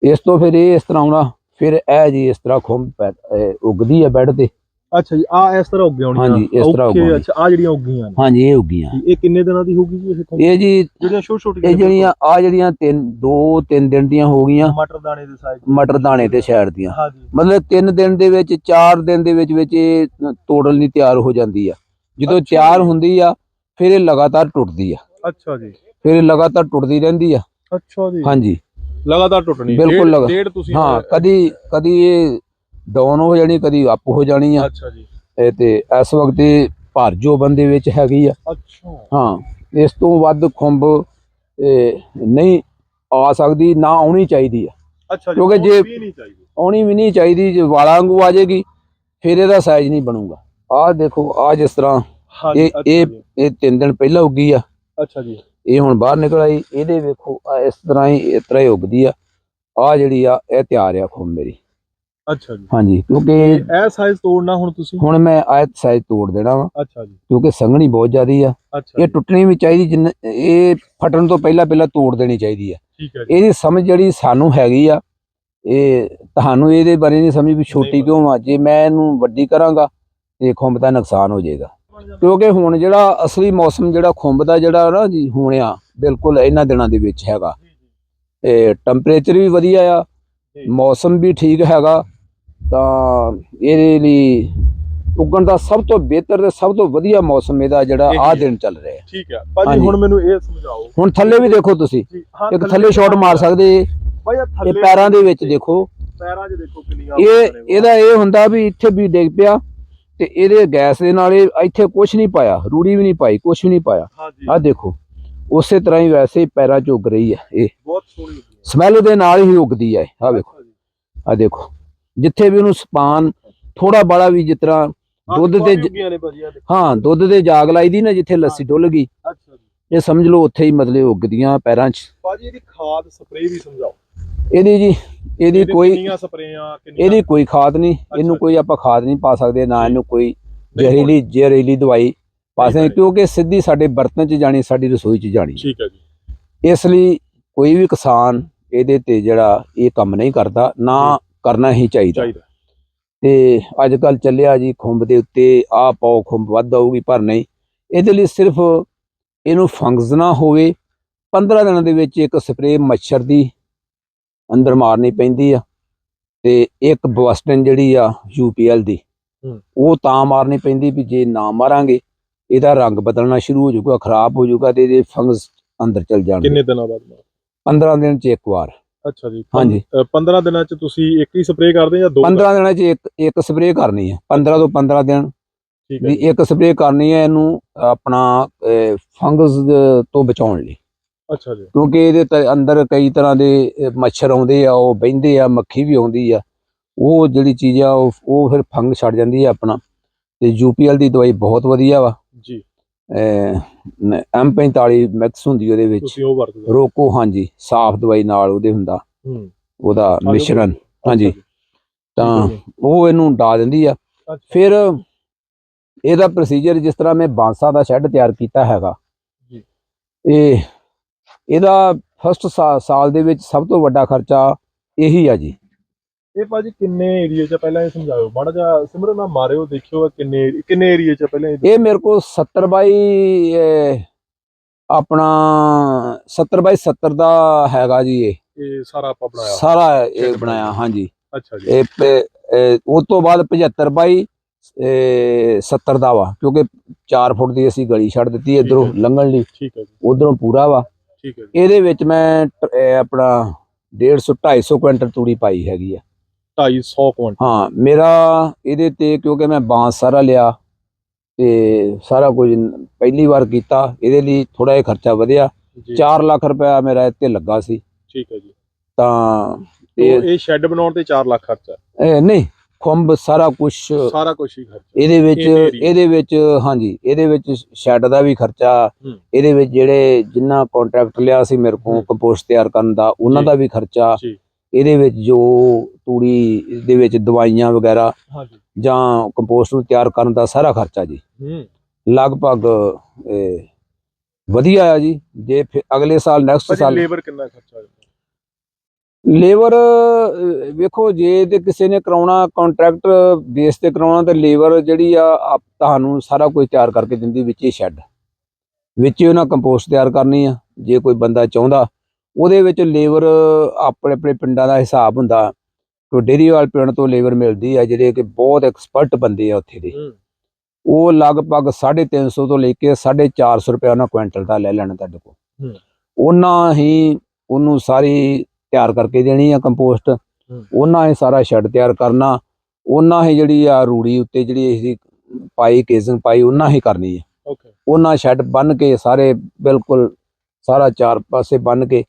ਇਸ ਤੋਂ ਫਿਰ ਇਹ ਇਸ ਤਰ੍ਹਾਂ ਆਉਣਾ ਫਿਰ ਇਹ ਜੀ ਇਸ ਤਰ੍ਹਾਂ ਅਹ ਉੱਗਦੀ ਹੈ ਬੈੱਡ ਤੇ।
ਅੱਛਾ ਜੀ ਆ ਇਸ ਤਰ੍ਹਾਂ ਉੱਗ ਆਉਣੀਆਂ
ਹਾਂਜੀ, ਇਸ ਤਰ੍ਹਾਂ ਉੱਗਣੀਆਂ।
ਅੱਛਾ ਆ ਜਿਹੜੀਆਂ ਉੱਗੀਆਂ ਨੇ।
ਹਾਂਜੀ ਇਹ ਉੱਗੀਆਂ।
ਇਹ ਕਿੰਨੇ ਦਿਨਾਂ ਦੀ ਹੋਊਗੀ ਜੀ ਇਹ?
ਇਹ ਜੀ
ਜਿਹੜੀਆਂ ਛੋਟੇ ਛੋਟੀਆਂ
ਇਹ ਜਿਹੜੀਆਂ ਆ। ਜਿਹੜੀਆਂ ਤਿੰਨ ਦੋ ਤਿੰਨ ਦਿਨ ਦੀਆਂ ਹੋ ਗਈਆਂ।
ਮਟਰ ਦਾਣੇ ਦੇ ਸਾਈਜ਼।
ਮਟਰ ਦਾਣੇ ਤੇ ਸ਼ਹਿਰ ਦੀਆਂ।
ਹਾਂਜੀ
ਮਤਲਬ ਤਿੰਨ ਦਿਨ ਦੇ ਵਿੱਚ ਚਾਰ ਦਿਨ ਦੇ ਵਿੱਚ ਵਿੱਚ ਇਹ ਤੋੜਨ ਲਈ ਤਿਆਰ ਹੋ ਜਾਂਦੀ ਆ। ਜਦੋਂ ਤਿਆਰ
ਜੀ।
ਹੁੰਦੀ ਆ ਫਿਰ ਇਹ ਲਗਾਤਾਰ ਟੁੱਟਦੀ ਆ।
ਅੱਛਾ ਜੀ।
ਫਿਰ ਇਹ ਲਗਾਤਾਰ ਟੁੱਟਦੀ ਰਹਿੰਦੀ ਆ।
ਅੱਛਾ ਜੀ।
ਹਾਂਜੀ।
ਲਗਾਤਾਰ ਟੁੱਟਣੀ।
ਬਿਲਕੁਲ
ਡੇਢ-
ਲਗਾ-
ਡੇਢ ਤੁਸੀਂ
ਹਾਂ ਕਦੀ ਕਦੀ ਇਹ ਡਾਊਨ ਹੋ ਜਾਣੀ ਕਦੀ ਅਪ ਹੋ ਜਾਣੀ ਆ।
ਅੱਛਾ ਜੀ।
ਇਹ ਤੇ ਇਸ ਵਕਤ ਇਹ ਭਰ ਜੋਬਨ ਦੇ ਵਿੱਚ ਹੈਗੀ ਆ।
ਅੱਛਾ।
ਹਾਂ ਇਸ ਤੋਂ ਵੱਧ ਖੁੰਬ ਨਹੀਂ ਆ ਸਕਦੀ ਨਾ ਆਉਣੀ ਚਾਹੀਦੀ ਆ।
ਅੱਛਾ ਜੀ
ਕਿਉਂਕਿ ਜੇ- ਆਉਣੀ ਵੀ ਨਹੀਂ ਚਾਹੀਦੀ। ਜੇ ਵਾਲਾਂ ਵਾਂਗੂ ਆ ਜਾਏਗੀ ਫਿਰ ਇਹਦਾ ਸਾਈਜ਼ ਨਹੀਂ ਬਣੂਗਾ। ਆਹ ਦੇਖੋ ਆ ਜਿਸ ਤਰ੍ਹਾਂ ਇਹ ਇਹ ਇਹ ਤਿੰਨ ਦਿਨ ਪਹਿਲਾਂ ਉੱਗੀ ਆ।
ਅੱਛਾ ਜੀ।
ਇਹ ਹੁਣ ਬਾਹਰ ਨਿਕਲ ਆਈ ਇਹਦੇ ਵੇਖੋ ਆਹ ਇਸ ਤਰ੍ਹਾਂ ਹੀ ਇਸ ਤਰ੍ਹਾਂ ਹੀ ਉੱਗਦੀ ਆ। ਆ ਜਿਹੜੀ ਆ ਇਹ ਤਿਆਰ ਆ ਖੁੰਬ ਮੇਰੀ।
ਅੱਛਾ ਜੀ।
ਹਾਂਜੀ ਕਿਉਂਕਿ
ਇਹ ਸਾਈਜ਼ ਤੋੜਨਾ ਹੁਣ ਤੁਸੀਂ?
ਹੁਣ ਮੈਂ ਆਇਤ ਸਾਈਜ਼ ਤੋੜ ਦੇਣਾ ਵਾ।
ਅੱਛਾ ਜੀ।
ਕਿਉਂਕਿ ਸੰਘਣੀ ਬਹੁਤ ਜ਼ਿਆਦੀ ਆ। ਇਹ ਟੁੱਟਣੀ ਵੀ ਚਾਹੀਦੀ ਜਿੰਨ ਇਹ ਫਟਣ ਤੋਂ ਪਹਿਲਾਂ ਪਹਿਲਾਂ ਤੋੜ ਦੇਣੀ ਚਾਹੀਦੀ ਆ।
ਠੀਕ ਹੈ ਜੀ।
ਇਹਦੀ ਸਮਝ ਜਿਹੜੀ ਸਾਨੂੰ ਹੈਗੀ ਆ ਇਹ ਤੁਹਾਨੂੰ ਇਹਦੇ ਬਾਰੇ ਨਹੀਂ ਸਮਝ ਵੀ ਛੋਟੀ ਕਿਉਂ ਆ। ਜੇ ਮੈਂ ਇਹਨੂੰ ਵੱਡੀ ਕਰਾਂਗਾ ਤੇ ਖੁੰਬ ਦਾ ਨੁਕਸਾਨ ਹੋ ਜਾਏਗਾ। ਕਿਉਂਕਿ ਹੁਣ ਜਿਹੜਾ ਅਸਲੀ ਮੌਸਮ ਜਿਹੜਾ ਖੁੰਬ ਦਾ ਜਿਹੜਾ ਨਾ ਜੀ ਹੁਣ ਆ ਬਿਲਕੁਲ ਇਹਨਾਂ ਦਿਨਾਂ ਦੇ ਵਿੱਚ ਹੈਗਾ। ਇਹ ਟੈਂਪਰੇਚਰ ਵੀ ਵਧੀਆ ਆ। ਮੌਸਮ ਵੀ ਠੀਕ ਹੈਗਾ ਤਾਂ ਇਹਦੇ ਲਈ ਉੱਗਣ ਦਾ ਸਭ ਤੋਂ ਬਿਹਤਰ ਤੇ ਸਭ ਤੋਂ ਵਧੀਆ ਮੌਸਮ ਇਹਦਾ ਜਿਹੜਾ ਆ
ਹੈ।
ਦਿਨ ਚੱਲ ਰਿਹਾ।
ਠੀਕ ਹੈ। ਭਾਜੀ। ਹੁਣ ਮੈਨੂੰ ਇਹ ਸਮਝਾਓ।
ਹੁਣ ਥੱਲੇ ਵੀ ਦੇਖੋ ਤੁਸੀਂ।
ਹਾਂ
ਇੱਕ ਥੱਲੇ ਸ਼ਾਟ ਮਾਰ ਸਕਦੇ ਇਹ। ਪੈਰਾਂ ਦੇ ਵਿੱਚ ਦੇਖੋ।
ਪੈਰਾਂ 'ਚ ਦੇਖੋ ਕਿੰਨੀਆਂ
ਇਹ। ਇਹਦਾ ਇਹ ਹੁੰਦਾ ਵੀ ਇੱਥੇ ਵੀ ਡਿੱਗ ਪਿਆ। ਤੇ ਇਹਦੇ ਗੈਸ ਦੇ ਨਾਲ ਇਹ ਇੱਥੇ ਕੁਝ ਨਹੀਂ ਪਾਇਆ ਰੂੜੀ ਵੀ ਨਹੀਂ ਪਾਈ ਕੁਝ ਵੀ ਨਹੀਂ ਪਾਇਆ। ਆਹ ਦੇਖੋ ਉਸੇ ਤਰ੍ਹਾਂ ਹੀ ਵੈਸੇ ਪੈਰਾਂ ਉੱਗ ਰਹੀ ਹੈ ਇਹ।
ਬਹੁਤ ਸੋਹਣੀ।
ਸਮੈਲ ਦੇ ਨਾਲ ਹੀ ਉੱਗਦੀ ਹੈ ਆਹ ਵੇਖੋ। ਆਹ ਦੇਖੋ ਜਿੱਥੇ ਵੀ ਉਹਨੂੰ ਸਪਾਨ ਥੋੜਾ ਬਾਲਾ ਵੀ ਜਿਸ ਤਰ੍ਹਾਂ ਦੁੱਧ ਤੇ ਹਾਂ ਦੁੱਧ ਦੇ ਜਾਗ ਲਾਈ ਦੀ ਨਾ ਜਿੱਥੇ ਲੱਸੀ ਡੁੱਲ ਗਈ।
ਅੱਛਾ ਜੀ।
ਇਹ ਸਮਝ ਲਓ ਉੱਥੇ ਹੀ ਮਤਲਬ ਉੱਗਦੀਆਂ ਪੈਰਾਂ 'ਚ।
ਭਾਜੀ ਇਹਦੀ ਖਾਦ ਸਪਰੇਅ ਵੀ ਸਮਝਾਓ।
ਇਹਦੀ ਜੀ ਇਹਦੀ ਕੋਈ
ਕਿੰਨੀਆਂ ਸਪਰੇਆਂ ਕਿੰਨੀਆਂ
ਇਹਦੀ ਕੋਈ ਖਾਦ ਨਹੀਂ ਇਹਨੂੰ। ਕੋਈ ਆਪਾਂ ਖਾਦ ਨਹੀਂ ਪਾ ਸਕਦੇ ਨਾ ਇਹਨੂੰ ਕੋਈ ਜ਼ਹਿਰੀਲੀ ਜ਼ਹਿਰੀਲੀ ਦਵਾਈ ਪਾ ਸਕਦੇ। ਕਿਉਂਕਿ ਸਿੱਧੀ ਸਾਡੇ ਬਰਤਨ 'ਚ ਜਾਣੀ ਸਾਡੀ ਰਸੋਈ 'ਚ ਜਾਣੀ।
ਠੀਕ ਹੈ ਜੀ।
ਇਸ ਲਈ ਕੋਈ ਵੀ ਕਿਸਾਨ ਇਹਦੇ ਤੇ ਜਿਹੜਾ ਇਹ ਕੰਮ ਨਹੀਂ ਕਰਦਾ ਨਾ ਕਰਨਾ ਹੀ ਚਾਹੀਦਾ। ਤੇ ਅੱਜ ਕੱਲ ਚੱਲਿਆ ਜੀ ਖੁੰਬ ਦੇ ਉੱਤੇ ਆ ਪਾਓ ਖੁੰਬ ਵੱਧ ਆਊਗੀ ਪਰ ਨਹੀਂ। ਇਹਦੇ ਲਈ ਸਿਰਫ ਇਹਨੂੰ ਫੰਗਸ ਨਾ ਹੋਵੇ। 15 ਦਿਨਾਂ ਦੇ ਵਿੱਚ ਇੱਕ ਸਪਰੇਅ ਮੱਛਰ ਦੀ ਅੰਦਰ ਮਾਰਨੀ ਪੈਂਦੀ ਆ। ਤੇ ਇੱਕ ਬਵਸਟਨ ਜਿਹੜੀ ਆ ਯੂਪੀਐਲ ਦੀ। ਉਹ ਤਾਂ ਮਾਰਨੀ ਪੈਂਦੀ ਵੀ ਜੇ ਨਾ ਮਾਰਾਂਗੇ ਇਹਦਾ ਰੰਗ ਬਦਲਣਾ ਸ਼ੁਰੂ ਹੋ ਜਾਊਗਾ ਖਰਾਬ ਹੋ ਜਾਊਗਾ ਤੇ ਇਹਦੇ ਫੰਗਸ ਅੰਦਰ ਚਲ ਜਾਣਗੇ।
ਕਿੰਨੇ ਦਿਨਾਂ ਬਾਅਦ ਮਾਰ?
15 ਦਿਨ ਚ ਇੱਕ ਵਾਰ।
ਅੱਛਾ ਜੀ।
ਹਾਂਜੀ।
15 ਦਿਨਾਂ ਚ ਤੁਸੀਂ ਇੱਕ ਹੀ ਸਪਰੇਅ ਕਰਦੇ ਜਾਂ ਦੋ
15 ਦਿਨਾਂ 'ਚ ਇੱਕ ਇੱਕ ਸਪਰੇਅ ਕਰਨੀ ਹੈ 15 ਤੋਂ 15 ਦਿਨ।
ਠੀਕ ਹੈ
ਇੱਕ ਸਪਰੇਅ ਕਰਨੀ ਹੈ ਇਹਨੂੰ ਆਪਣਾ ਫੰਗਸ ਤੋਂ ਬਚਾਉਣ ਲਈ।
ਅੱਛਾ ਜੀ।
ਕਿਉਂਕਿ ਇਹਦੇ ਤੇ ਅੰਦਰ ਕਈ ਤਰ੍ਹਾਂ ਦੇ ਮੱਛਰ ਆਉਂਦੇ ਆ ਉਹ ਬਹਿੰਦੇ ਆ ਮੱਖੀ ਵੀ ਆਉਂਦੀ ਆ। ਉਹ ਜਿਹੜੀ ਚੀਜ਼ ਆ ਉਹ ਉਹ ਫਿਰ ਫੰਗ ਛੱਡ ਜਾਂਦੀ ਆ ਆਪਣਾ। ਤੇ ਯੂਪੀਐਲ ਦੀ ਦਵਾਈ ਬਹੁਤ ਵਧੀਆ ਵਾ।
ਜੀ।
M45 ਮੈਕਸ ਹੁੰਦੀ ਉਹਦੇ ਵਿੱਚ।
ਤੁਸੀਂ ਉਹ ਵਰਤਦੇ ਹੋ।
ਰੋਕੋ ਹਾਂਜੀ ਸਾਫ਼ ਦਵਾਈ ਨਾਲ ਉਹਦੇ ਹੁੰਦਾ।
ਹੂੰ।
ਉਹਦਾ ਮਿਸ਼ਰਣ
ਅੱਛਾ
ਹਾਂਜੀ। ਤਾਂ। ਉਹ ਇਹਨੂੰ ਡਾ ਦਿੰਦੀ ਆ। ਫਿਰ ਇਹਦਾ ਪ੍ਰੋਸੀਜਰ ਜਿਸ ਤਰ੍ਹਾਂ ਮੈਂ ਬਾਂਸਾ ਦਾ ਸ਼ੈੱਡ ਤਿਆਰ ਕੀਤਾ ਹੈਗਾ।
ਜੀ।
ਇਹ ਇਹਦਾ ਫਸਟ ਸਾਲ ਦੇ ਵਿੱਚ ਸਭ ਤੋਂ ਵੱਡਾ ਖਰਚਾ ਇਹੀ ਆ ਜੀ।
ਇਹ ਭਾਜੀ ਕਿੰਨੇ ਏਰੀਆ ਚ ਪਹਿਲਾਂ ਇਹ ਸਮਝਾਓ ਮਾੜਾ ਜਿਹਾ ਸਿਮਰਨ ਨਾਲ ਮਾਰਿਓ ਦੇਖਿਓ ਕਿੰਨੇ ਕਿੰਨੇ ਏਰੀਆ ਚ ਪਹਿਲਾਂ ਇਹ
ਇਹ ਮੇਰੇ ਕੋਲ 70 ਬਾਈ ਆਪਣਾ 70 ਬਾਈ 70 ਦਾ ਹੈਗਾ ਜੀ ਇਹ।
ਇਹ ਸਾਰਾ ਆਪਾਂ ਬਣਾਇਆ।
ਸਾਰਾ ਇਹ ਬਣਾਇਆ। ਹਾਂਜੀ।
ਅੱਛਾ ਜੀ।
ਇਹ ਉਹ ਤੋਂ ਬਾਅਦ 75 ਬਾਈ ਅਹ, 70 ਦਾ ਵਾ ਕਿਉਂਕਿ 4 ਫੁੱਟ ਦੀ ਅਸੀਂ ਗਲੀ ਛੱਡ ਦਿੱਤੀ ਇਧਰੋਂ। ਲੰਘਣ ਲਈ।
ਠੀਕ ਹੈ ਜੀ।
ਉਧਰੋਂ ਪੂਰਾ ਵਾ।
ਠੀਕ ਹੈ ਜੀ।
ਇਹਦੇ ਵਿੱਚ ਮੈਂ ਟ- ਇਹ ਆਪਣਾ 150 250 ਕੁਇੰਟਲ ਤੂੜੀ ਪਾਈ ਹੈਗੀ ਆ।
250 ਕੁਇੰਟਲ।
ਹਾਂ ਮੇਰਾ ਇਹਦੇ ਤੇ ਕਿਉਂਕਿ ਮੈਂ ਬਾਂਸ ਸਾਰਾ ਲਿਆ ਤੇ ਸਾਰਾ ਕੁਝ ਪਹਿਲੀ ਵਾਰ ਕੀਤਾ ਇਹਦੇ ਲਈ ਥੋੜਾ ਜਿਹਾ ਖਰਚਾ ਵਧਿਆ।
ਜੀ।
4 ਲੱਖ ਰੁਪਇਆ ਮੇਰਾ ਇੱਥੇ ਲੱਗਾ ਸੀ।
ਠੀਕ ਹੈ ਜੀ।
ਤਾਂ
ਤੇ
ਇਹ
ਇਹ ਸ਼ੈੱਡ ਬਣਾਉਣ ਤੇ 4 ਲੱਖ ਖਰਚਾ।
ਇਹ ਨਹੀਂ ਖੁੰਬ ਸਾਰਾ ਕੁਝ
ਸਾਰਾ ਕੁਝ ਹੀ ਖਰਚਾ
ਇਹਦੇ ਵਿੱਚ। ਇਹਦੇ ਵਿੱਚ ਹਾਂਜੀ ਇਹਦੇ ਵਿੱਚ ਸ਼ੈੱਡ ਦਾ ਵੀ ਖਰਚਾ। ਇਹਦੇ ਵਿੱਚ ਜਿਹੜੇ ਜਿੰਨਾ ਕੰਟਰੈਕਟ ਲਿਆ ਸੀ ਮੇਰੇ ਕੋਲ। ਕੰਪੋਸਟ ਤਿਆਰ ਕਰਨ ਦਾ ਉਹਨਾਂ। ਦਾ ਵੀ ਖਰਚਾ ਇਹਦੇ ਵਿੱਚ ਜੋ ਤੂੜੀ ਦੇ ਵਿੱਚ ਦਵਾਈਆਂ ਵਗੈਰਾ ਜਾਂ ਕੰਪੋਸਟ ਨੂੰ ਤਿਆਰ ਕਰਨ ਦਾ ਸਾਰਾ ਖਰਚਾ ਜੀ ਲਗਭਗ ਵਧੀਆ ਆ ਜੀ ਜੇ ਅਗਲੇ ਸਾਲ ਨੈਕਸਟ ਸਾਲ
ਲੇਬਰ ਕਿੰਨਾ ਖਰਚਾ ਆ
ਲੇਬਰ ਵੇਖੋ ਜੇ ਤੇ ਕਿਸੇ ਨੇ ਕਰਾਉਣਾ ਕੰਟਰੈਕਟ ਬੇਸ ਤੇ ਕਰਾਉਣਾ ਤੇ ਲੇਬਰ ਜਿਹੜੀ ਆ ਆਪ ਤੁਹਾਨੂੰ ਸਾਰਾ ਕੁਝ ਤਿਆਰ ਕਰਕੇ ਦਿੰਦੀ ਵਿੱਚ ਹੀ ਸ਼ੈੱਡ ਵਿੱਚ ਹੀ ਉਹਨਾਂ ਕੰਪੋਸਟ ਤਿਆਰ ਕਰਨੀ ਆ ਜੇ ਕੋਈ ਬੰਦਾ ਚਾਹੁੰਦਾ। ਉਹਦੇ ਵਿੱਚ ਲੇਬਰ ਆਪਣੇ ਆਪਣੇ ਪਿੰਡਾਂ ਦਾ ਹਿਸਾਬ ਹੁੰਦਾ। ਕੋਈ ਡੇਰੀਵਾਲ ਪਿੰਡ ਤੋਂ ਲੇਬਰ ਮਿਲਦੀ ਆ ਜਿਹੜੇ ਕਿ ਬਹੁਤ ਐਕਸਪਰਟ ਬੰਦੇ ਆ ਉੱਥੇ ਦੇ। ਉਹ ਲਗਭਗ 350 ਤੋਂ ਲੈ ਕੇ 450 ਰੁਪਏ ਉਹਨਾਂ ਕੁਇੰਟਲ ਦਾ ਲੈ ਲੈਣਾ ਤੁਹਾਡੇ ਕੋਲ। ਉਹਨਾਂ ਹੀ ਉਹਨੂੰ ਸਾਰੀ ਤਿਆਰ ਕਰਕੇ ਦੇਣੀ ਆ ਕੰਪੋਸਟ ਉਹਨਾਂ ਹੀ ਸਾਰਾ ਸ਼ੈੱਡ ਤਿਆਰ ਕਰਨਾ। ਉਹਨਾਂ ਹੀ ਜਿਹੜੀ ਆ ਰੂੜੀ ਉੱਤੇ ਜਿਹੜੀ ਅਸੀਂ ਪਾਈ ਕੇਸਿੰਗ ਪਾਈ ਉਹਨਾਂ ਹੀ ਕਰਨੀ ਹੈ
ਓਕੇ
ਉਹਨਾਂ ਸ਼ੈੱਡ ਬੰਨ ਕੇ ਸਾਰੇ ਬਿਲਕੁਲ ਸਾਰਾ ਚਾਰ ਪਾਸੇ ਬੰਨ ਕੇ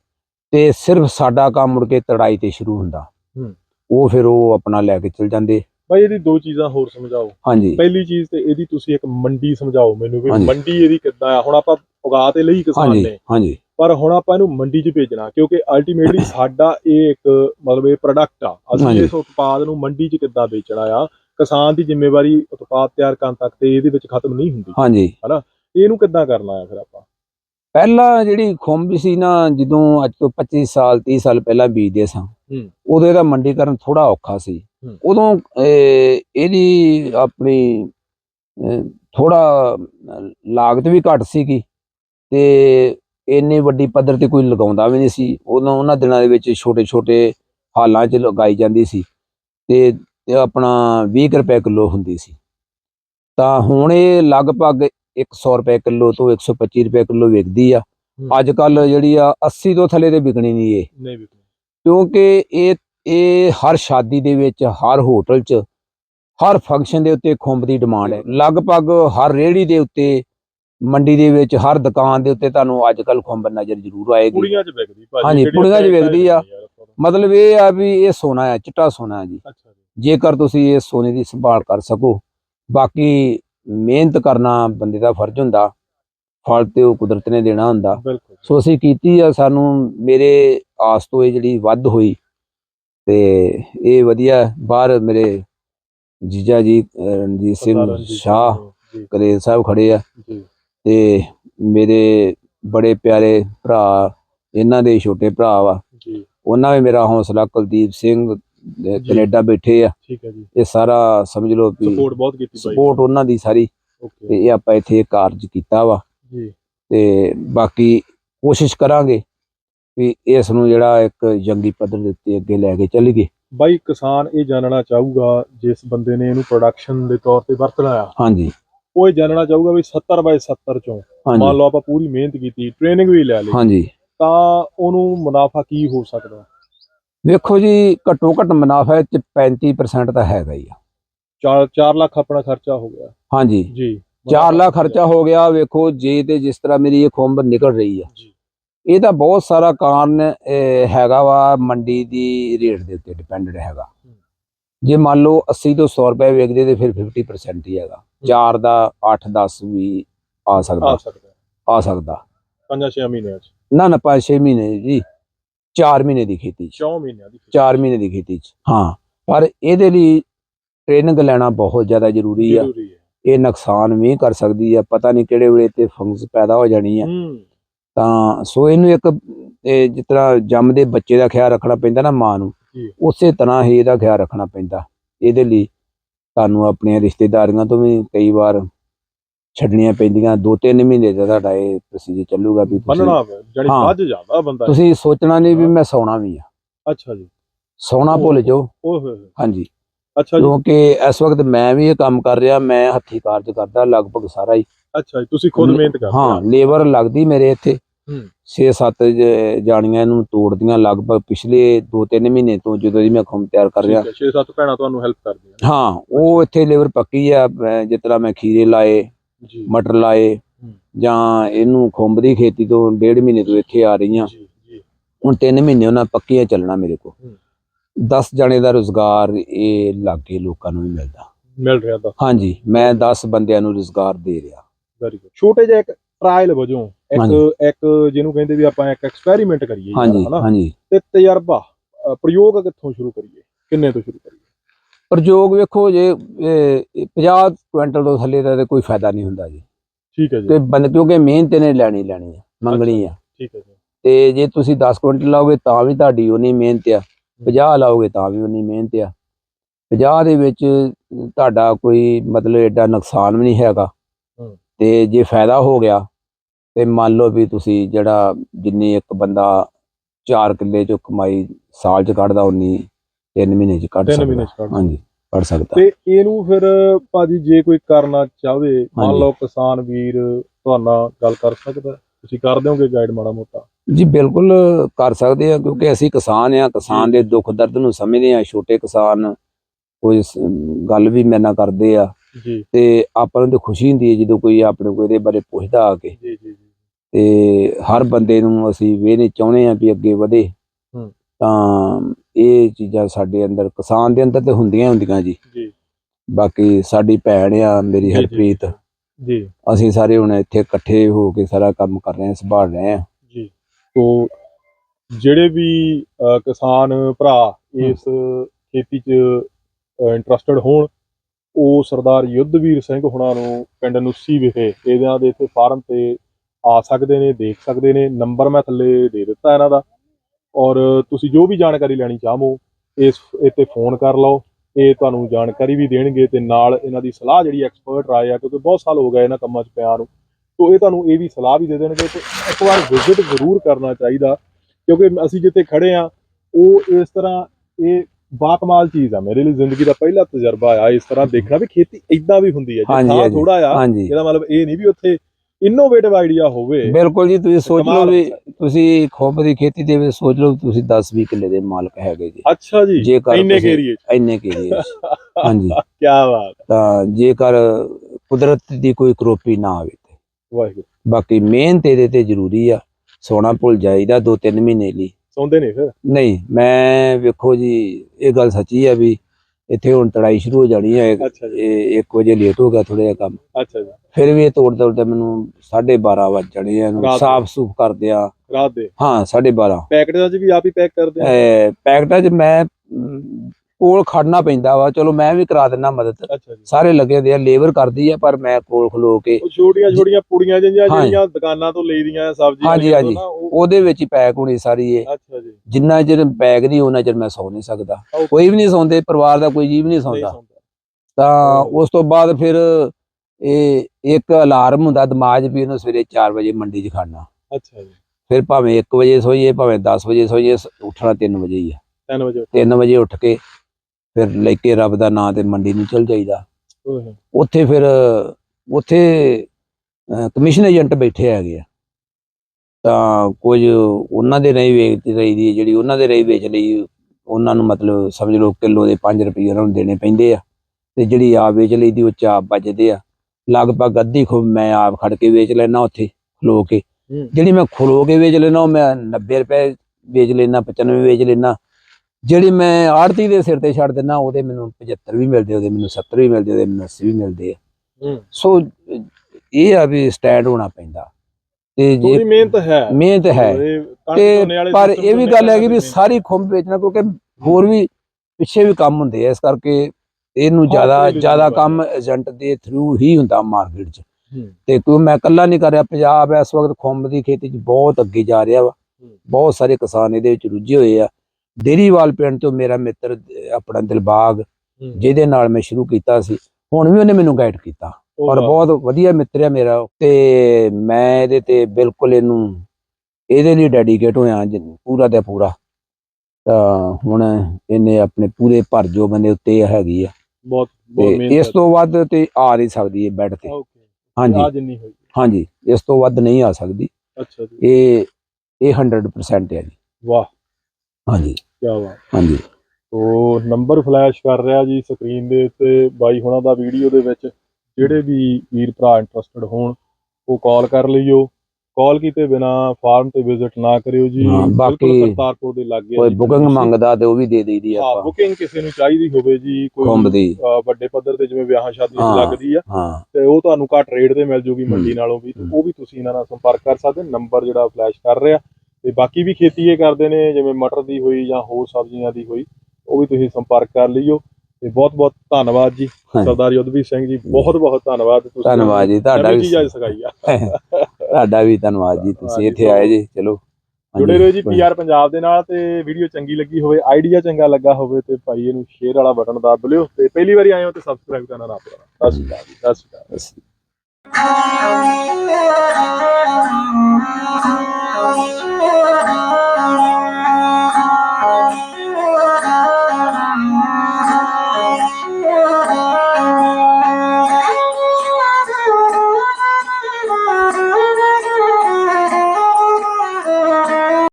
ਤੇ ਸਿਰਫ ਸਾਡਾ ਕੰਮ ਮੁੜ ਕੇ ਤੜਾਈ ਤੇ ਸ਼ੁਰੂ ਹੁੰਦਾ।
ਹੂੰ।
ਉਹ ਫਿਰ ਉਹ ਆਪਣਾ ਲੈ ਕੇ ਚਲ ਜਾਂਦੇ।
ਭਾਈ ਇਹਦੀ ਦੋ ਚੀਜ਼ਾਂ ਹੋਰ ਸਮਝਾਓ।
ਹਾਂਜੀ।
ਪਹਿਲੀ ਚੀਜ਼ ਤੇ ਇਹਦੀ ਤੁਸੀਂ ਇੱਕ ਮੰਡੀ ਸਮਝਾਓ ਮੈਨੂੰ ਵੀ। ਮੰਡੀ ਇਹਦੀ ਕਿੱਦਾਂ ਆ? ਹੁਣ ਆਪਾਂ ਉਗਾ ਤੇ ਲਈ ਕਿਸਾਨ ਨੇ।
ਹਾਂਜੀ।
ਪਰ ਹੁਣ ਆਪਾਂ ਇਹਨੂੰ ਮੰਡੀ 'ਚ ਭੇਜਣਾ ਕਿਉਂਕਿ ਅਲਟੀਮੇਟਲੀ ਸਾਡਾ ਇਹ ਇੱਕ ਮਤਲਬ ਇਹ ਪ੍ਰੋਡਕਟ ਆ। ਅਸੀਂ। ਇਸ ਉਤਪਾਦ ਨੂੰ ਮੰਡੀ 'ਚ ਕਿੱਦਾਂ ਵੇਚਣਾ ਆ ਕਿਸਾਨ ਦੀ ਜ਼ਿੰਮੇਵਾਰੀ ਉਤਪਾਦ ਤਿਆਰ ਕਰਨ ਤੱਕ ਤੇ ਇਹਦੇ ਵਿੱਚ ਖਤਮ ਨਹੀਂ ਹੁੰਦੀ।
ਹਾਂਜੀ।
ਇਹਨੂੰ ਕਿੱਦਾਂ ਕਰਨਾ ਆ ਫਿਰ ਆਪਾਂ?
ਪਹਿਲਾਂ ਜਿਹੜੀ ਖੁੰਬ ਸੀ ਨਾ ਜਦੋਂ ਅੱਜ ਤੋਂ 25 ਸਾਲ 30 ਸਾਲ ਪਹਿਲਾਂ ਬੀਜਦੇ ਸਾਂ। ਉਦੋਂ ਇਹਦਾ ਮੰਡੀਕਰਨ ਥੋੜਾ ਔਖਾ ਸੀ। ਉਦੋਂ ਇਹਦੀ ਆਪਣੀ ਥੋੜਾ ਲਾਗਤ ਵੀ ਘੱਟ ਸੀਗੀ। ਤੇ ਇੰਨੀ ਵੱਡੀ ਪੱਧਰ ਤੇ ਕੋਈ ਲਗਾਉਂਦਾ ਵੀ ਨਹੀਂ ਸੀ। ਉਦੋਂ ਉਹਨਾਂ ਦਿਨਾਂ ਦੇ ਵਿੱਚ ਛੋਟੇ ਛੋਟੇ ਹਾਲਾਂ 'ਚ ਲਗਾਈ ਜਾਂਦੀ ਸੀ ਤੇ ਆਪਣਾ 20 ਰੁਪਏ ਕਿਲੋ ਹੁੰਦੀ ਸੀ। ਤਾਂ ਹੁਣ ਇਹ ਲਗਭਗ 100 ਰੁਪਏ ਕਿਲੋ ਤੋਂ 125 ਰੁਪਏ ਕਿਲੋ ਵਿਕਦੀ ਆ। ਅੱਜ ਕੱਲ ਜਿਹੜੀ ਆ 80 ਤੋਂ ਥੱਲੇ ਤੇ ਵਿਕਣੀ ਨਹੀਂ ਇਹ।
ਨਹੀਂ ਵਿਕਣਾ।
ਕਿਉਂਕਿ ਇਹ ਇਹ ਹਰ ਸ਼ਾਦੀ ਦੇ ਵਿੱਚ ਹਰ ਹੋਟਲ 'ਚ ਹਰ ਫੰਕਸ਼ਨ ਦੇ ਉੱਤੇ ਖੁੰਬ ਦੀ ਡਿਮਾਂਡ ਹੈ। ਲਗਭਗ ਹਰ ਰੇਹੜੀ ਦੇ ਉੱਤੇ ਮੰਡੀ ਦੇ ਵਿੱਚ ਹਰ ਦੁਕਾਨ ਦੇ ਉੱਤੇ ਤੁਹਾਨੂੰ ਅੱਜ ਕੱਲ ਖੁੰਬ ਨਜ਼ਰ ਜ਼ਰੂਰ ਆਏਗੀ।
ਕੁੜੀਆਂ 'ਚ ਵਿਕਦੀ ਭਾਜੀ
ਹਾਂਜੀ, ਕੁੜੀਆਂ 'ਚ ਵਿਕਦੀ ਆ। ਮਤਲਬ ਇਹ ਆ ਵੀ ਇਹ ਸੋਨਾ ਹੈ ਚਿੱਟਾ ਸੋਨਾ ਹੈ ਜੀ। ਜੇਕਰ ਤੁਸੀਂ ਇਹ ਸੋਨੇ ਦੀ ਸੰਭਾਲ ਕਰ ਸਕੋ ਬਾਕੀ ਮਿਹਨਤ ਕਰਨਾ ਬੰਦੇ ਦਾ ਫਰਜ਼ ਹੁੰਦਾ ਫਲ ਤੇ ਉਹ ਕੁਦਰਤ ਨੇ ਦੇਣਾ ਹੁੰਦਾ। ਸੋ ਅਸੀਂ ਕੀਤੀ ਆ ਸਾਨੂੰ ਮੇਰੇ ਆਸ ਤੋਂ ਇਹ ਜਿਹੜੀ ਵੱਧ ਹੋਈ ਤੇ ਇਹ ਵਧੀਆ ਬਾਹਰ ਮੇਰੇ ਜੀਜਾ ਜੀ ਰਣਜੀਤ ਸਿੰਘ ਸ਼ਾਹ
ਜੀ।
ਕਰੇਲ ਸਾਹਿਬ ਖੜੇ ਆ।
ਜੀ।
ਤੇ ਮੇਰੇ ਬੜੇ ਪਿਆਰੇ ਭਰਾ ਇਹਨਾਂ ਦੇ ਛੋਟੇ ਭਰਾ ਵਾ।
ਜੀ।
ਉਹਨਾਂ ਵੀ ਮੇਰਾ ਹੌਸਲਾ ਕੁਲਦੀਪ ਸਿੰਘ
ਜੀ।
ਕੈਨੇਡਾ ਬੈਠੇ ਆ।
ਠੀਕ ਹੈ ਜੀ।
ਇਹ ਸਾਰਾ ਸਮਝ ਲਓ ਵੀ
ਸਪੋਰਟ ਬਹੁਤ ਕੀਤੀ ਭਾਈ।
ਸਪੋਰਟ ਉਹਨਾਂ ਦੀ ਸਾਰੀ।
ਓਕੇ
ਤੇ ਇਹ ਆਪਾਂ ਇੱਥੇ ਇਹ ਕਾਰਜ ਕੀਤਾ ਵਾ।
ਜੀ।
ਤੇ ਬਾਕੀ ਕੋਸ਼ਿਸ਼ ਕਰਾਂਗੇ ਵੀ ਇਸ ਨੂੰ ਜਿਹੜਾ ਇੱਕ ਜੰਗੀ ਪੱਧਰ ਦੇ ਉੱਤੇ ਅੱਗੇ ਲੈ ਕੇ ਚੱਲੀਏ।
ਬਾਈ ਕਿਸਾਨ ਇਹ ਜਾਣਨਾ ਚਾਹੂਗਾ ਜਿਸ ਬੰਦੇ ਨੇ ਇਹਨੂੰ ਪ੍ਰੋਡਕਸ਼ਨ ਦੇ ਤੌਰ ਤੇ ਵਰਤਣਾ ਆ
ਹਾਂਜੀ।
ਉਹ ਇਹ ਜਾਣਨਾ ਚਾਹੂਗਾ ਵੀ 70 ਬਾਈ 70 ਚੋਂ। ਮੰਨ ਲਓ ਆਪਾਂ ਪੂਰੀ ਮਿਹਨਤ ਕੀਤੀ ਟ੍ਰੇਨਿੰਗ ਵੀ ਲੈ ਲਈ।
ਹਾਂਜੀ।
ਤਾਂ ਉਹਨੂੰ ਮੁਨਾਫਾ ਕੀ ਹੋ ਸਕਦਾ?
ਵੇਖੋ ਜੀ ਘੱਟੋ ਘੱਟ ਮੁਨਾਫਾ ਇਹ ਚ 35% ਤਾਂ ਹੈਗਾ ਹੀ ਆ।
4 4 ਲੱਖ ਆਪਣਾ ਖਰਚਾ ਹੋ ਗਿਆ।
ਹਾਂਜੀ।
ਜੀ।
4 ਲੱਖ ਖਰਚਾ ਹੋ ਗਿਆ ਵੇਖੋ ਜੇ ਤੇ ਜਿਸ ਤਰ੍ਹਾਂ ਮੇਰੀ ਇਹ ਖੁੰਬ ਨਿਕਲ ਰਹੀ ਆ। ਇਹਦਾ ਬਹੁਤ ਸਾਰਾ ਕਾਰਨ ਹੈਗਾ ਵਾ ਮੰਡੀ ਦੀ ਰੇਟ ਦੇ ਉੱਤੇ ਡਿਪੈਂਡਡ ਹੈਗਾ। ਜੇ ਮੰਨ ਲਓ 80 ਤੋਂ 100 ਰੁਪਏ ਵੇਚਦੇ ਤੇ ਫਿਰ 50% ਹੀ ਹੈਗਾ। 4 ਦਾ 8 10 ਵੀ ਆ
ਆ
ਸਕਦਾ। ਆ ਸਕਦਾ।
5-6 ਮਹੀਨਿਆਂ ਚ।
ਨਾ ਨਾ 5-6 ਮਹੀਨੇ ਜੀ। 4 ਮਹੀਨੇ ਦੀ ਖੇਤੀ ਚ।
4 ਮਹੀਨਿਆਂ ਦੀ
4 ਮਹੀਨੇ ਦੀ ਖੇਤੀ ਚ। ਹਾਂ ਪਰ ਇਹਦੇ ਲਈ ਟ੍ਰੇਨਿੰਗ ਲੈਣਾ ਬਹੁਤ ਜ਼ਿਆਦਾ ਜ਼ਰੂਰੀ ਆ। ਇਹ ਨੁਕਸਾਨ ਵੀ ਕਰ ਸਕਦੀ ਆ। ਪਤਾ ਨਹੀਂ ਕਿਹੜੇ ਵੇਲੇ ਤੇ ਫੰਗਸ ਪੈਦਾ ਹੋ ਜਾਣੀ ਆ। ਤਾਂ ਸੋ ਇਹਨੂੰ ਇੱਕ ਜਿਸ ਤਰ੍ਹਾਂ ਜੰਮਦੇ ਬੱਚੇ ਦਾ ਖਿਆਲ ਰੱਖਣਾ ਪੈਂਦਾ ਨਾ ਮਾਂ ਨੂੰ। ਉਸੇ ਤਰ੍ਹਾਂ ਹੀ ਇਹਦਾ ਖਿਆਲ ਰੱਖਣਾ ਪੈਂਦਾ। ਇਹਦੇ ਲਈ ਤੁਹਾਨੂੰ ਆਪਣੀਆਂ ਰਿਸ਼ਤੇਦਾਰੀਆਂ ਤੋਂ ਵੀ ਕਈ ਵਾਰ ਛੱਡਣੀਆਂ ਪੈਂਦੀਆਂ। ਦੋ ਤਿੰਨ ਮਹੀਨੇ ਦਾ ਤੁਹਾਡਾ ਇਹ ਪ੍ਰੋਸੀਜਰ ਚੱਲੂਗਾ ਵੀ ਤੁਸੀਂ
ਬੰਨਣਾ
ਹਾਂ।
ਵੱਜ ਜਾਂਦਾ ਬੰਦਾ
ਤੁਸੀਂ ਸੋਚਣਾ ਨਹੀਂ ਵੀ ਮੈਂ ਸੌਣਾ ਵੀ ਆ।
ਅੱਛਾ ਜੀ।
ਸੌਣਾ ਭੁੱਲ ਜਾਓ।
ਓਏ ਹੋਏ ਹੋਏ।
ਹਾਂਜੀ।
ਅੱਛਾ ਜੀ।
ਕਿਉਂਕਿ ਇਸ ਵਕਤ ਮੈਂ ਵੀ ਇਹ ਕੰਮ ਕਰ ਰਿਹਾ ਮੈਂ ਹੱਥੀ ਕਾਰਜ ਕਰਦਾ ਲਗਭਗ ਸਾਰਾ ਹੀ।
ਅੱਛਾ ਜੀ ਤੁਸੀਂ ਖੁਦ ਮਿਹਨਤ ਕਰਦੇ
ਹਾਂ। ਲੇਬਰ ਲੱਗਦੀ ਮੇਰੇ ਇੱਥੇ। 6-7 ਜਾਣੀਆਂ ਇਹਨੂੰ ਤੋੜਦੀਆਂ ਲਗਭਗ ਪਿਛਲੇ 2-3 ਮਹੀਨੇ ਤੋਂ ਜਦੋਂ ਦੀ ਮੈਂ ਖੁੰਮ ਤਿਆਰ ਕਰ ਰਿਹਾ।
6-7 ਭੈਣਾਂ ਤੁਹਾਨੂੰ ਹੈਲਪ ਕਰਦੀਆਂ।
ਹਾਂ ਉਹ ਇੱਥੇ ਲੇਬਰ ਪੱਕੀ ਆ ਜਿਸ ਤਰ੍ਹਾਂ ਮੈਂ ਖੀਰੇ ਲਾਏ ਮਟਰ ਲਾਏ ਜਾਂ ਇਹਨੂੰ ਖੁੰਬ ਦੀ ਖੇਤੀ ਤੋਂ ਡੇਢ ਮਹੀਨੇ ਤੋਂ ਇੱਥੇ ਆ ਰਹੀਆਂ। ਹੁਣ 3 ਮਹੀਨੇ ਉਹਨਾਂ ਪੱਕੀਆਂ ਚੱਲਣਾ ਮੇਰੇ ਕੋਲ।
ਹੂੰ।
10 ਜਣੇ ਦਾ ਰੋਜ਼ਗਾਰ ਇਹ ਲਾਗੇ ਲੋਕਾਂ ਨੂੰ ਵੀ ਮਿਲਦਾ।
ਮਿਲ ਰਿਹਾ
ਹਾਂਜੀ ਮੈਂ 10 ਬੰਦਿਆਂ ਨੂੰ ਰੋਜ਼ਗਾਰ ਦੇ ਰਿਹਾ।
ਵੈਰੀ ਗੁੱਡ ਛੋਟੇ ਜਿਹਾ ਇੱਕ ਟ੍ਰਾਇਲ ਵਜੋਂ ਇੱਕ। ਇੱਕ ਜਿਹਨੂੰ ਕਹਿੰਦੇ ਵੀ ਆਪਾਂ ਇੱਕ ਐਕਸਪੈਰੀਮੈਂਟ ਕਰੀਏ ਹਨਾ? ਤੇ ਤਜਰਬਾ ਪ੍ਰਯੋਗ ਕਿੱਥੋਂ ਸ਼ੁਰੂ ਕਰੀਏ? ਕਿੰਨੇ ਤੋਂ ਸ਼ੁਰੂ ਕਰੀਏ?
ਪ੍ਰਯੋਗ ਵੇਖੋ ਜੇ ਇਹ 50 ਕੁਇੰਟਲ ਤੋਂ ਥੱਲੇ ਦਾ ਤੇ ਕੋਈ ਫਾਇਦਾ ਨਹੀਂ ਹੁੰਦਾ ਜੀ।
ਠੀਕ ਹੈ ਜੀ।
ਤੇ ਬੰਦ ਕਿਉਂਕਿ ਮਿਹਨਤ ਨੇ ਲੈਣੀ ਲੈਣੀ ਆ ਮੰਗਣੀ ਆ।
ਠੀਕ ਹੈ ਜੀ।
ਤੇ ਜੇ ਤੁਸੀਂ 10 ਕੁਇੰਟਲ ਲਾਓਗੇ ਤਾਂ ਵੀ ਤੁਹਾਡੀ ਉਨੀ ਮਿਹਨਤ ਆ। 50 ਲਾਓਗੇ ਤਾਂ ਵੀ ਉਨੀ ਮਿਹਨਤ ਆ। 50 ਦੇ ਵਿੱਚ ਤੁਹਾਡਾ ਕੋਈ ਮਤਲਬ ਐਡਾ ਨੁਕਸਾਨ ਵੀ ਨਹੀਂ ਹੈਗਾ। ਤੇ ਜੇ ਫਾਇਦਾ ਹੋ ਗਿਆ ਤੇ ਮੰਨ ਲਓ ਵੀ ਤੁਸੀਂ ਜਿਹੜਾ ਜਿੰਨੀ ਇੱਕ ਬੰਦਾ 4 ਕਿੱਲੇ ਚੋਂ ਕਮਾਈ ਸਾਲ ਚ ਕੱਢਦਾ ਉਨੀ 3 ਮਹੀਨੇ ਚ ਕੱਢ
ਤਿੰਨ
ਸਕਦਾ।
ਮਹੀਨੇ ਚ ਕੱਢ
ਹਾਂਜੀ ਕੱਢ ਸਕਦਾ।
ਤੇ ਇਹਨੂੰ ਫਿਰ ਭਾਜੀ ਜੇ ਕੋਈ ਕਰਨਾ ਚਾਹਵੇ ਮੰਨ
ਹਾਂਜੀ।
ਲਓ ਕਿਸਾਨ ਵੀਰ ਤੁਹਾਡਾ ਗੱਲ ਕਰ ਸਕਦਾ ਤੁਸੀਂ ਕਰ ਦਿਓਗੇ ਗਾਈਡ ਮਾੜਾ ਮੋਟਾ?
ਜੀ ਬਿਲਕੁਲ ਕਰ ਸਕਦੇ ਆ ਕਿਉਂਕਿ ਅਸੀਂ ਕਿਸਾਨ ਆ ਕਿਸਾਨ ਦੇ ਦੁੱਖ ਦਰਦ ਨੂੰ ਸਮਝਦੇ ਆ। ਛੋਟੇ ਕਿਸਾਨ ਕੋਈ ਸ- ਗੱਲ ਵੀ ਮੇਰੇ ਨਾਲ ਕਰਦੇ ਆ।
ਜੀ।
ਤੇ ਆਪਾਂ ਨੂੰ ਤਾਂ ਖੁਸ਼ੀ ਹੁੰਦੀ ਹੈ ਜਦੋਂ ਕੋਈ ਆਪਣੇ ਕੋਲ ਇਹਦੇ ਬਾਰੇ ਪੁੱਛਦਾ ਆ ਕੇ।
ਜੀ ਜੀ।
ਤੇ ਹਰ ਬੰਦੇ ਨੂੰ ਅਸੀਂ ਵੇਹਨੇ ਚਾਹੁੰਦੇ ਆ ਵੀ ਅੱਗੇ ਵਧੇ। ਤਾਂ ਇਹ ਚੀਜ਼ਾਂ ਸਾਡੇ ਅੰਦਰ ਕਿਸਾਨ ਦੇ ਅੰਦਰ ਤੇ ਹੁੰਦੀਆਂ ਹੁੰਦੀਆਂ ਜੀ।
ਜੀ।
ਬਾਕੀ ਸਾਡੀ ਭੈਣ ਆ ਮੇਰੀ। ਹਰਪ੍ਰੀਤ।
ਜੀ।
ਅਸੀਂ ਸਾਰੇ ਹੁਣ ਇੱਥੇ ਇਕੱਠੇ ਹੋ ਕੇ ਸਾਰਾ ਕੰਮ ਕਰ ਰਹੇ ਆ ਸੰਭਾਲ ਰਹੇ ਆ
ਜੀ। ਤੋ ਜਿਹੜੇ ਵੀ ਕਿਸਾਨ ਭਰਾ ਇਸ ਖੇਤੀ 'ਚ ਇੰਟਰਸਟਿਡ ਹੋਣ ਉਹ ਸਰਦਾਰ ਯੁੱਧਵੀਰ ਸਿੰਘ ਹੁਣਾਂ ਨੂੰ ਪਿੰਡ ਨੁੱਸੀ ਵਿਖੇ ਇਹਨਾਂ ਦੇ ਇੱਥੇ ਫਾਰਮ ਤੇ ਆ ਸਕਦੇ ਨੇ ਦੇਖ ਸਕਦੇ ਨੇ ਨੰਬਰ ਮੈਂ ਥੱਲੇ ਦੇ ਦਿੱਤਾ ਇਹਨਾਂ ਦਾ। ਔਰ ਤੁਸੀਂ ਜੋ ਵੀ ਜਾਣਕਾਰੀ ਲੈਣੀ ਚਾਹੋ ਇਸ ਇੱਥੇ ਫੋਨ ਕਰ ਲਓ। ਇਹ ਤੁਹਾਨੂੰ ਜਾਣਕਾਰੀ ਵੀ ਦੇਣਗੇ ਤੇ ਨਾਲ ਇਹਨਾਂ ਦੀ ਸਲਾਹ ਜਿਹੜੀ ਐਕਸਪਰਟ ਰਾਏ ਆ ਕਿਉਂਕਿ ਬਹੁਤ ਸਾਲ ਹੋ ਗਏ ਇਹਨਾਂ ਕੰਮਾਂ 'ਚ ਪਿਆ ਨੂੰ ਤੋ ਇਹ ਤੁਹਾਨੂੰ ਇਹ ਵੀ ਸਲਾਹ ਵੀ ਦੇ ਦੇਣਗੇ ਤੇ ਇੱਕ ਵਾਰ ਵਿਜ਼ਿਟ ਜ਼ਰੂਰ ਕਰਨਾ ਚਾਹੀਦਾ ਕਿਉਂਕਿ ਅਸੀਂ ਜਿੱਥੇ ਖੜੇ ਆ ਉਹ ਇਸ ਤਰ੍ਹਾਂ ਇਹ ਬਾਕਮਾਲ ਚੀਜ਼ ਆ। ਮੇਰੇ ਲਈ ਜ਼ਿੰਦਗੀ ਦਾ ਪਹਿਲਾ ਤਜਰਬਾ ਆ ਇਸ ਤਰ੍ਹਾਂ ਦੇਖਣਾ ਵੀ ਖੇਤੀ ਇਦਾਂ ਵੀ ਹੁੰਦੀ ਹੈ। ਜੇ। ਥੋੜਾ ਆ ਇਹਦਾ ਮਤਲਬ ਇਹ ਨਹੀਂ ਵੀ ਉੱਥੇ ਇਨੋਵੇਟਿਵ ਆਈਡੀਆ ਹੋਵੇ
ਬਿਲਕੁਲ ਜੀ ਤੁਸੀਂ ਸੋਚ ਲਓ ਵੀ। ਤੁਸੀਂ ਖੁੰਬ ਦੀ ਖੇਤੀ ਦੇ ਵਿੱਚ ਸੋਚ ਲਓ ਤੁਸੀਂ 10 20 ਕਿੱਲੇ ਦੇ ਮਾਲਕ ਹੈਗੇ ਜੀ।
ਅੱਛਾ ਜੀ
ਜੇਕਰ
ਇੰਨੇ ਏਰੀਏ
ਇੰਨੇ ਏਰੀਏ। ਹਾਂਜੀ।
ਕੀ ਬਾਤ।
ਤਾਂ ਜੇਕਰ ਕੁਦਰਤ ਦੀ ਕੋਈ ਕਰੋਪੀ ਨਾ ਆਵੇ ਤੇ।
ਵਾਹਿਗੁਰੂ।
ਬਾਕੀ ਮਿਹਨਤ ਇਹਦੇ ਤੇ ਜ਼ਰੂਰੀ ਆ। ਸੋਨਾ ਭੁੱਲ ਜਾਈਦਾ ਦੋ ਤਿੰਨ ਮਹੀਨੇ ਲਈ।
ਸੌਂਦੇ ਨਹੀਂ ਫਿਰ?
ਨਹੀਂ ਮੈਂ ਵੇਖੋ ਜੀ ਇਹ ਗੱਲ ਸੱਚੀ ਆ ਵੀ ਇੱਥੇ ਹੁਣ ਤੜਾਈ ਸ਼ੁਰੂ ਹੋ ਜਾਣੀ ਹੈ।
ਅੱਛਾ ਜੀ।
ਇਹ 1 ਵਜੇ ਲੇਟ ਹੋ ਗਿਆ ਥੋੜਾ ਜਿਹਾ ਕੰਮ।
ਅੱਛਾ ਜੀ।
ਫਿਰ ਵੀ ਇਹ ਤੋੜ ਤੋੜ ਤੇ ਮੈਨੂੰ 12:30 ਵੱਜ ਜਾਣੇ ਆ। ਇਹਨੂੰ
ਰਾਤ ਦੇ।
ਸਾਫ਼ ਸੂਫ ਕਰਦੇ ਆ।
ਰਾਤ ਦੇ?
ਹਾਂ 12:30
ਪੈਕਟਾਂ 'ਚ ਵੀ ਆਪ ਹੀ ਪੈਕ ਕਰਦੇ ਆ?
ਪੈਕਟਾਂ 'ਚ ਮੈਂ ਕੋਲ ਖੜਨਾ ਪੈਂਦਾ ਵਾ। ਚਲੋ ਮੈਂ ਵੀ ਕਰਾ ਦਿੰਦਾ ਮਦਦ।
ਅੱਛਾ ਜੀ।
ਸਾਰੇ ਲੱਗੇ ਹੁੰਦੇ ਆ ਲੇਬਰ ਕਰਦੀ ਆ ਪਰ ਮੈਂ ਕੋਲ ਖਲੋ ਕੇ
ਉਹ ਛੋਟੀਆਂ ਛੋਟੀਆਂ ਪੁੜੀਆਂ ਜਿਹੀਆਂ। ਜਿਹੜੀਆਂ ਦੁਕਾਨਾਂ ਤੋਂ ਲਈਦੀਆਂ ਸਬਜ਼ੀਆਂ
ਹਾਂਜੀ, ਹਾਂਜੀ। ਉਹਦੇ ਵਿੱਚ ਹੀ ਪੈਕ ਹੋਣੀ ਸਾਰੀ ਇਹ।
ਅੱਛਾ ਜੀ।
ਜਿੰਨਾ ਚਿਰ ਪੈਕ ਨਹੀਂ ਉਹਨਾਂ ਚਿਰ ਮੈਂ ਸੌ ਨਹੀਂ ਸਕਦਾ. ਕੋਈ ਵੀ ਨਹੀਂ ਸੌਂਦੇ ਪਰਿਵਾਰ ਦਾ ਕੋਈ ਜੀਵ ਨਹੀਂ ਸੌਂਦਾ। ਤਾਂ. ਉਸ ਤੋਂ ਬਾਅਦ ਫਿਰ ਇਹ ਇੱਕ ਅਲਾਰਮ ਹੁੰਦਾ ਦਿਮਾਗ ਵੀ ਇਹਨੂੰ ਸਵੇਰੇ 4 ਵਜੇ ਮੰਡੀ 'ਚ ਖੜਨਾ
ਅੱਛਾ ਜੀ।
ਫਿਰ ਭਾਵੇਂ 1 ਵਜੇ ਸੋਈਏ ਭਾਵੇਂ 10 ਵਜੇ ਸੋਈਏ ਉੱਠਣਾ 3 ਵਜੇ ਹੀ ਆ।
3 ਵਜੇ
3 ਵਜੇ ਉੱਠ ਕੇ ਫਿਰ ਲੈ ਕੇ ਰੱਬ ਦਾ ਨਾਂ ਤੇ ਮੰਡੀ ਨੂੰ ਚਲ ਜਾਈਦਾ। ਉੱਥੇ ਫਿਰ ਉੱਥੇ ਕਮਿਸ਼ਨ ਏਜੰਟ ਬੈਠੇ ਹੈਗੇ ਆ। ਤਾਂ ਕੁਝ ਉਹਨਾਂ ਦੇ ਨਹੀਂ ਵੇਚ ਰਹੀ ਦੀ ਜਿਹੜੀ ਉਹਨਾਂ ਦੇ ਰਹੀ ਵੇਚ ਲਈ ਉਹਨਾਂ ਨੂੰ ਮਤਲਬ ਸਮਝ ਲਓ ਕਿਲੋ ਦੇ 5 ਰੁਪਏ ਉਹਨਾਂ ਨੂੰ ਦੇਣੇ ਪੈਂਦੇ ਆ। ਤੇ ਜਿਹੜੀ ਆਪ ਵੇਚ ਲਈਦੀ ਉਹ ਚ ਆਪ ਬਚਦੇ ਆ। ਲਗਭਗ ਅੱਧੀ ਖੁੰਬ ਮੈਂ ਆਪ ਖੜ ਕੇ ਵੇਚ ਲੈਣਾ ਉੱਥੇ ਖਲੋ ਕੇ। ਜਿਹੜੀ ਮੈਂ ਖਲੋ ਕੇ ਵੇਚ ਲੈਣਾ ਉਹ ਮੈਂ 90 ਰੁਪਏ ਵੇਚ ਲੈਣਾ 95 ਵੇਚ ਲੈਣਾ ਜਿਹੜੀ ਮੈਂ ਆੜਤੀ ਦੇ ਸਿਰ ਤੇ ਛੱਡ ਦਿੰਦਾ ਉਹਦੇ ਮੈਨੂੰ 75 ਵੀ ਮਿਲਦੇ ਉਹਦੇ ਮੈਨੂੰ 70 ਵੀ ਮਿਲਦੇ ਉਹਦੇ ਮੈਨੂੰ 80 ਵੀ ਮਿਲਦੇ ਆ। ਸੋ ਇਹ ਆ ਵੀ ਸਟੈਂਡ ਹੋਣਾ ਪੈਂਦਾ। ਤੇ ਜੇ
ਮਿਹਨਤ ਹੈ।
ਮਿਹਨਤ ਹੈ। ਤੇ ਪਰ ਇਹ ਵੀ ਗੱਲ ਹੈਗੀ ਵੀ ਸਾਰੀ ਖੁੰਬ ਵੇਚਣਾ ਕਿਉਂਕਿ ਹੋਰ ਵੀ ਪਿੱਛੇ ਵੀ ਕੰਮ ਹੁੰਦੇ ਆ ਇਸ ਕਰਕੇ ਇਹਨੂੰ ਜ਼ਿਆਦਾ ਜ਼ਿਆਦਾ ਕੰਮ ਏਜੰਟ ਦੇ ਥਰੂ ਹੀ ਹੁੰਦਾ ਮਾਰਕੀਟ 'ਚ। ਤੇ ਕਿਉਂ ਮੈਂ ਇਕੱਲਾ ਨਹੀਂ ਕਰ ਰਿਹਾ ਪੰਜਾਬ ਇਸ ਵਕਤ ਖੁੰਬ ਦੀ ਖੇਤੀ 'ਚ ਬਹੁਤ ਅੱਗੇ ਜਾ ਰਿਹਾ ਵਾ। ਬਹੁਤ ਸਾਰੇ ਕਿਸਾਨ ਇਹਦੇ ਵਿੱਚ ਰੁੱਝੇ ਹੋਏ ਆ। ਡੇਰੀਵਾਲ ਪਿੰਡ ਤੋਂ ਮੇਰਾ ਮਿੱਤਰ ਆਪਣਾ ਦਿਲਬਾਗ। ਜਿਹਦੇ ਨਾਲ ਮੈਂ ਸ਼ੁਰੂ ਕੀਤਾ ਸੀ ਹੁਣ ਵੀ ਉਹਨੇ ਮੈਨੂੰ ਗਾਈਡ ਕੀਤਾ। ਔਰ। ਬਹੁਤ ਵਧੀਆ ਮਿੱਤਰ ਹੈ ਮੇਰਾ। ਤੇ ਮੈਂ ਇਹਦੇ ਤੇ ਬਿਲਕੁਲ ਇਹਨੂੰ ਇਹਦੇ ਲਈ ਡੈਡੀਕੇਟ ਹੋਇਆ ਪੂਰਾ ਤੇ ਪੂਰਾ। ਤਾਂ ਹੁਣ ਇਹਨੇ ਆਪਣੇ ਪੂਰੇ ਭਰ ਜੋ ਬੰਦੇ ਉੱਤੇ ਹੈਗੀ ਆ।
ਬਹੁਤ
ਇਸ ਤੋਂ ਵੱਧ ਤੇ ਆ ਨਹੀਂ ਸਕਦੀ ਇਹ ਬੈੱਡ ਤੇ। ਹਾਂਜੀ। ਹਾਂਜੀ। ਇਸ ਤੋਂ ਵੱਧ ਨਹੀਂ ਆ ਸਕਦੀ।
ਅੱਛਾ ਜੀ।
ਇਹ ਇਹ 100% ਹੈ ਜੀ।
ਵਾਹ।
ਹਾਂਜੀ।
ਕੀ ਬਾਤ।
ਹਾਂਜੀ।
ਤੋ ਨੰਬਰ ਫਲੈਸ਼ ਕਰ ਰਿਹਾ ਜੀ ਸਕਰੀਨ ਦੇ ਉੱਤੇ। ਬਾਈ ਹੁਣਾਂ ਦਾ ਵੀਡੀਓ ਦੇ ਵਿੱਚ ਜਿਹੜੇ ਵੀ ਵੀਰ ਭਰਾ ਇੰਟਰਸਟਿਡ ਹੋਣ ਉਹ ਕਾਲ ਕਰ ਲਈਓ। ਕਾਲ ਕੀਤੇ ਬਿਨਾ ਫਾਰਮ ਤੇ ਵਿਜ਼ਿਟ ਨਾ ਕਰਿਓ ਜੀ।
ਹਾਂ,
ਬਿਲਕੁਲ ਕਰਤਾਰਪੁਰ ਦੇ ਲਾਗੇ
ਕੋਈ ਬੁਕਿੰਗ ਮੰਗਦਾ ਤੇ ਉਹ ਵੀ ਦੇ ਦੇਈਦੀ
ਹਾਂ
ਆਪਾਂ।
ਬੁਕਿੰਗ ਕਿਸੇ ਨੂੰ ਚਾਹੀਦੀ ਹੋਵੇ ਜੀ। ਕੋਈ ਵੱਡੇ ਪੱਧਰ ਤੇ ਜਿਵੇਂ ਵਿਆਹਾਂ ਸ਼ਾਦੀਆਂ
ਹਾਂ।
'ਚ ਲੱਗਦੀ ਆ
ਹਾਂ।
ਤੇ ਉਹ ਤੁਹਾਨੂੰ ਘੱਟ ਰੇਟ ਤੇ ਮਿਲ ਜੂਗੀ ਮੰਡੀ। ਨਾਲੋਂ ਵੀ। ਤੇ। ਉਹ ਵੀ ਤੁਸੀਂ ਇਹਨਾਂ ਨਾਲ ਸੰਪਰਕ ਕਰ ਸਕਦੇ ਨੰਬਰ ਜਿਹੜਾ ਫਲੈਸ਼ ਕਰ ਰਿਹਾ। ਤੇ ਬਾਕੀ ਵੀ ਖੇਤੀ ਇਹ ਕਰਦੇ ਨੇ ਜਿਵੇਂ ਮਟਰ ਦੀ ਹੋਈ ਜਾਂ ਹੋਰ ਸਬਜ਼ੀਆਂ ਦੀ ਹੋਈ ਉਹ ਵੀ ਤੁਸੀਂ ਸੰਪਰਕ ਕਰ ਲਈਓ ਤੇ ਬਹੁਤ ਬਹੁਤ ਧੰਨਵਾਦ ਜੀ। ਸਰਦਾਰ ਯੁੱਧਵੀਰ ਸਿੰਘ ਜੀ ਬਹੁਤ ਬਹੁਤ ਧੰਨਵਾਦ ਤੁਸੀਂ
ਧੰਨਵਾਦ ਜੀ ਤੁਹਾਡਾ ਵੀ
ਚੀਜ਼ ਸਿਖਾਈ ਆ।
ਤੁਹਾਡਾ ਵੀ ਧੰਨਵਾਦ ਜੀ ਤੁਸੀਂ ਇੱਥੇ ਆਏ ਜੀ ਚਲੋ।
ਜੁੜੇ ਰਹੋ ਜੀ ਪੀਆਰ ਪੰਜਾਬ ਦੇ ਨਾਲ ਤੇ ਵੀਡੀਓ ਚੰਗੀ ਲੱਗੀ ਹੋਵੇ ਆਈਡੀਆ ਚੰਗਾ ਲੱਗਾ ਹੋਵੇ ਤੇ ਭਾਈ ਇਹਨੂੰ ਸ਼ੇਅਰ ਵਾਲਾ ਬਟਨ ਦੱਬ ਲਿਓ ਤੇ ਪਹਿਲੀ ਵਾਰੀ ਆਏ ਹੋ ਤੇ ਸਬਸਕ੍ਰਾਈਬ ਕਰਨਾ ਨਾ ਭੁੱਲਣਾ। ਸਤਿ ਸ਼੍ਰੀ ਅਕਾਲ ਜੀ ਸਤਿ ਸ਼੍ਰੀ ਅਕਾਲ।
Thank you.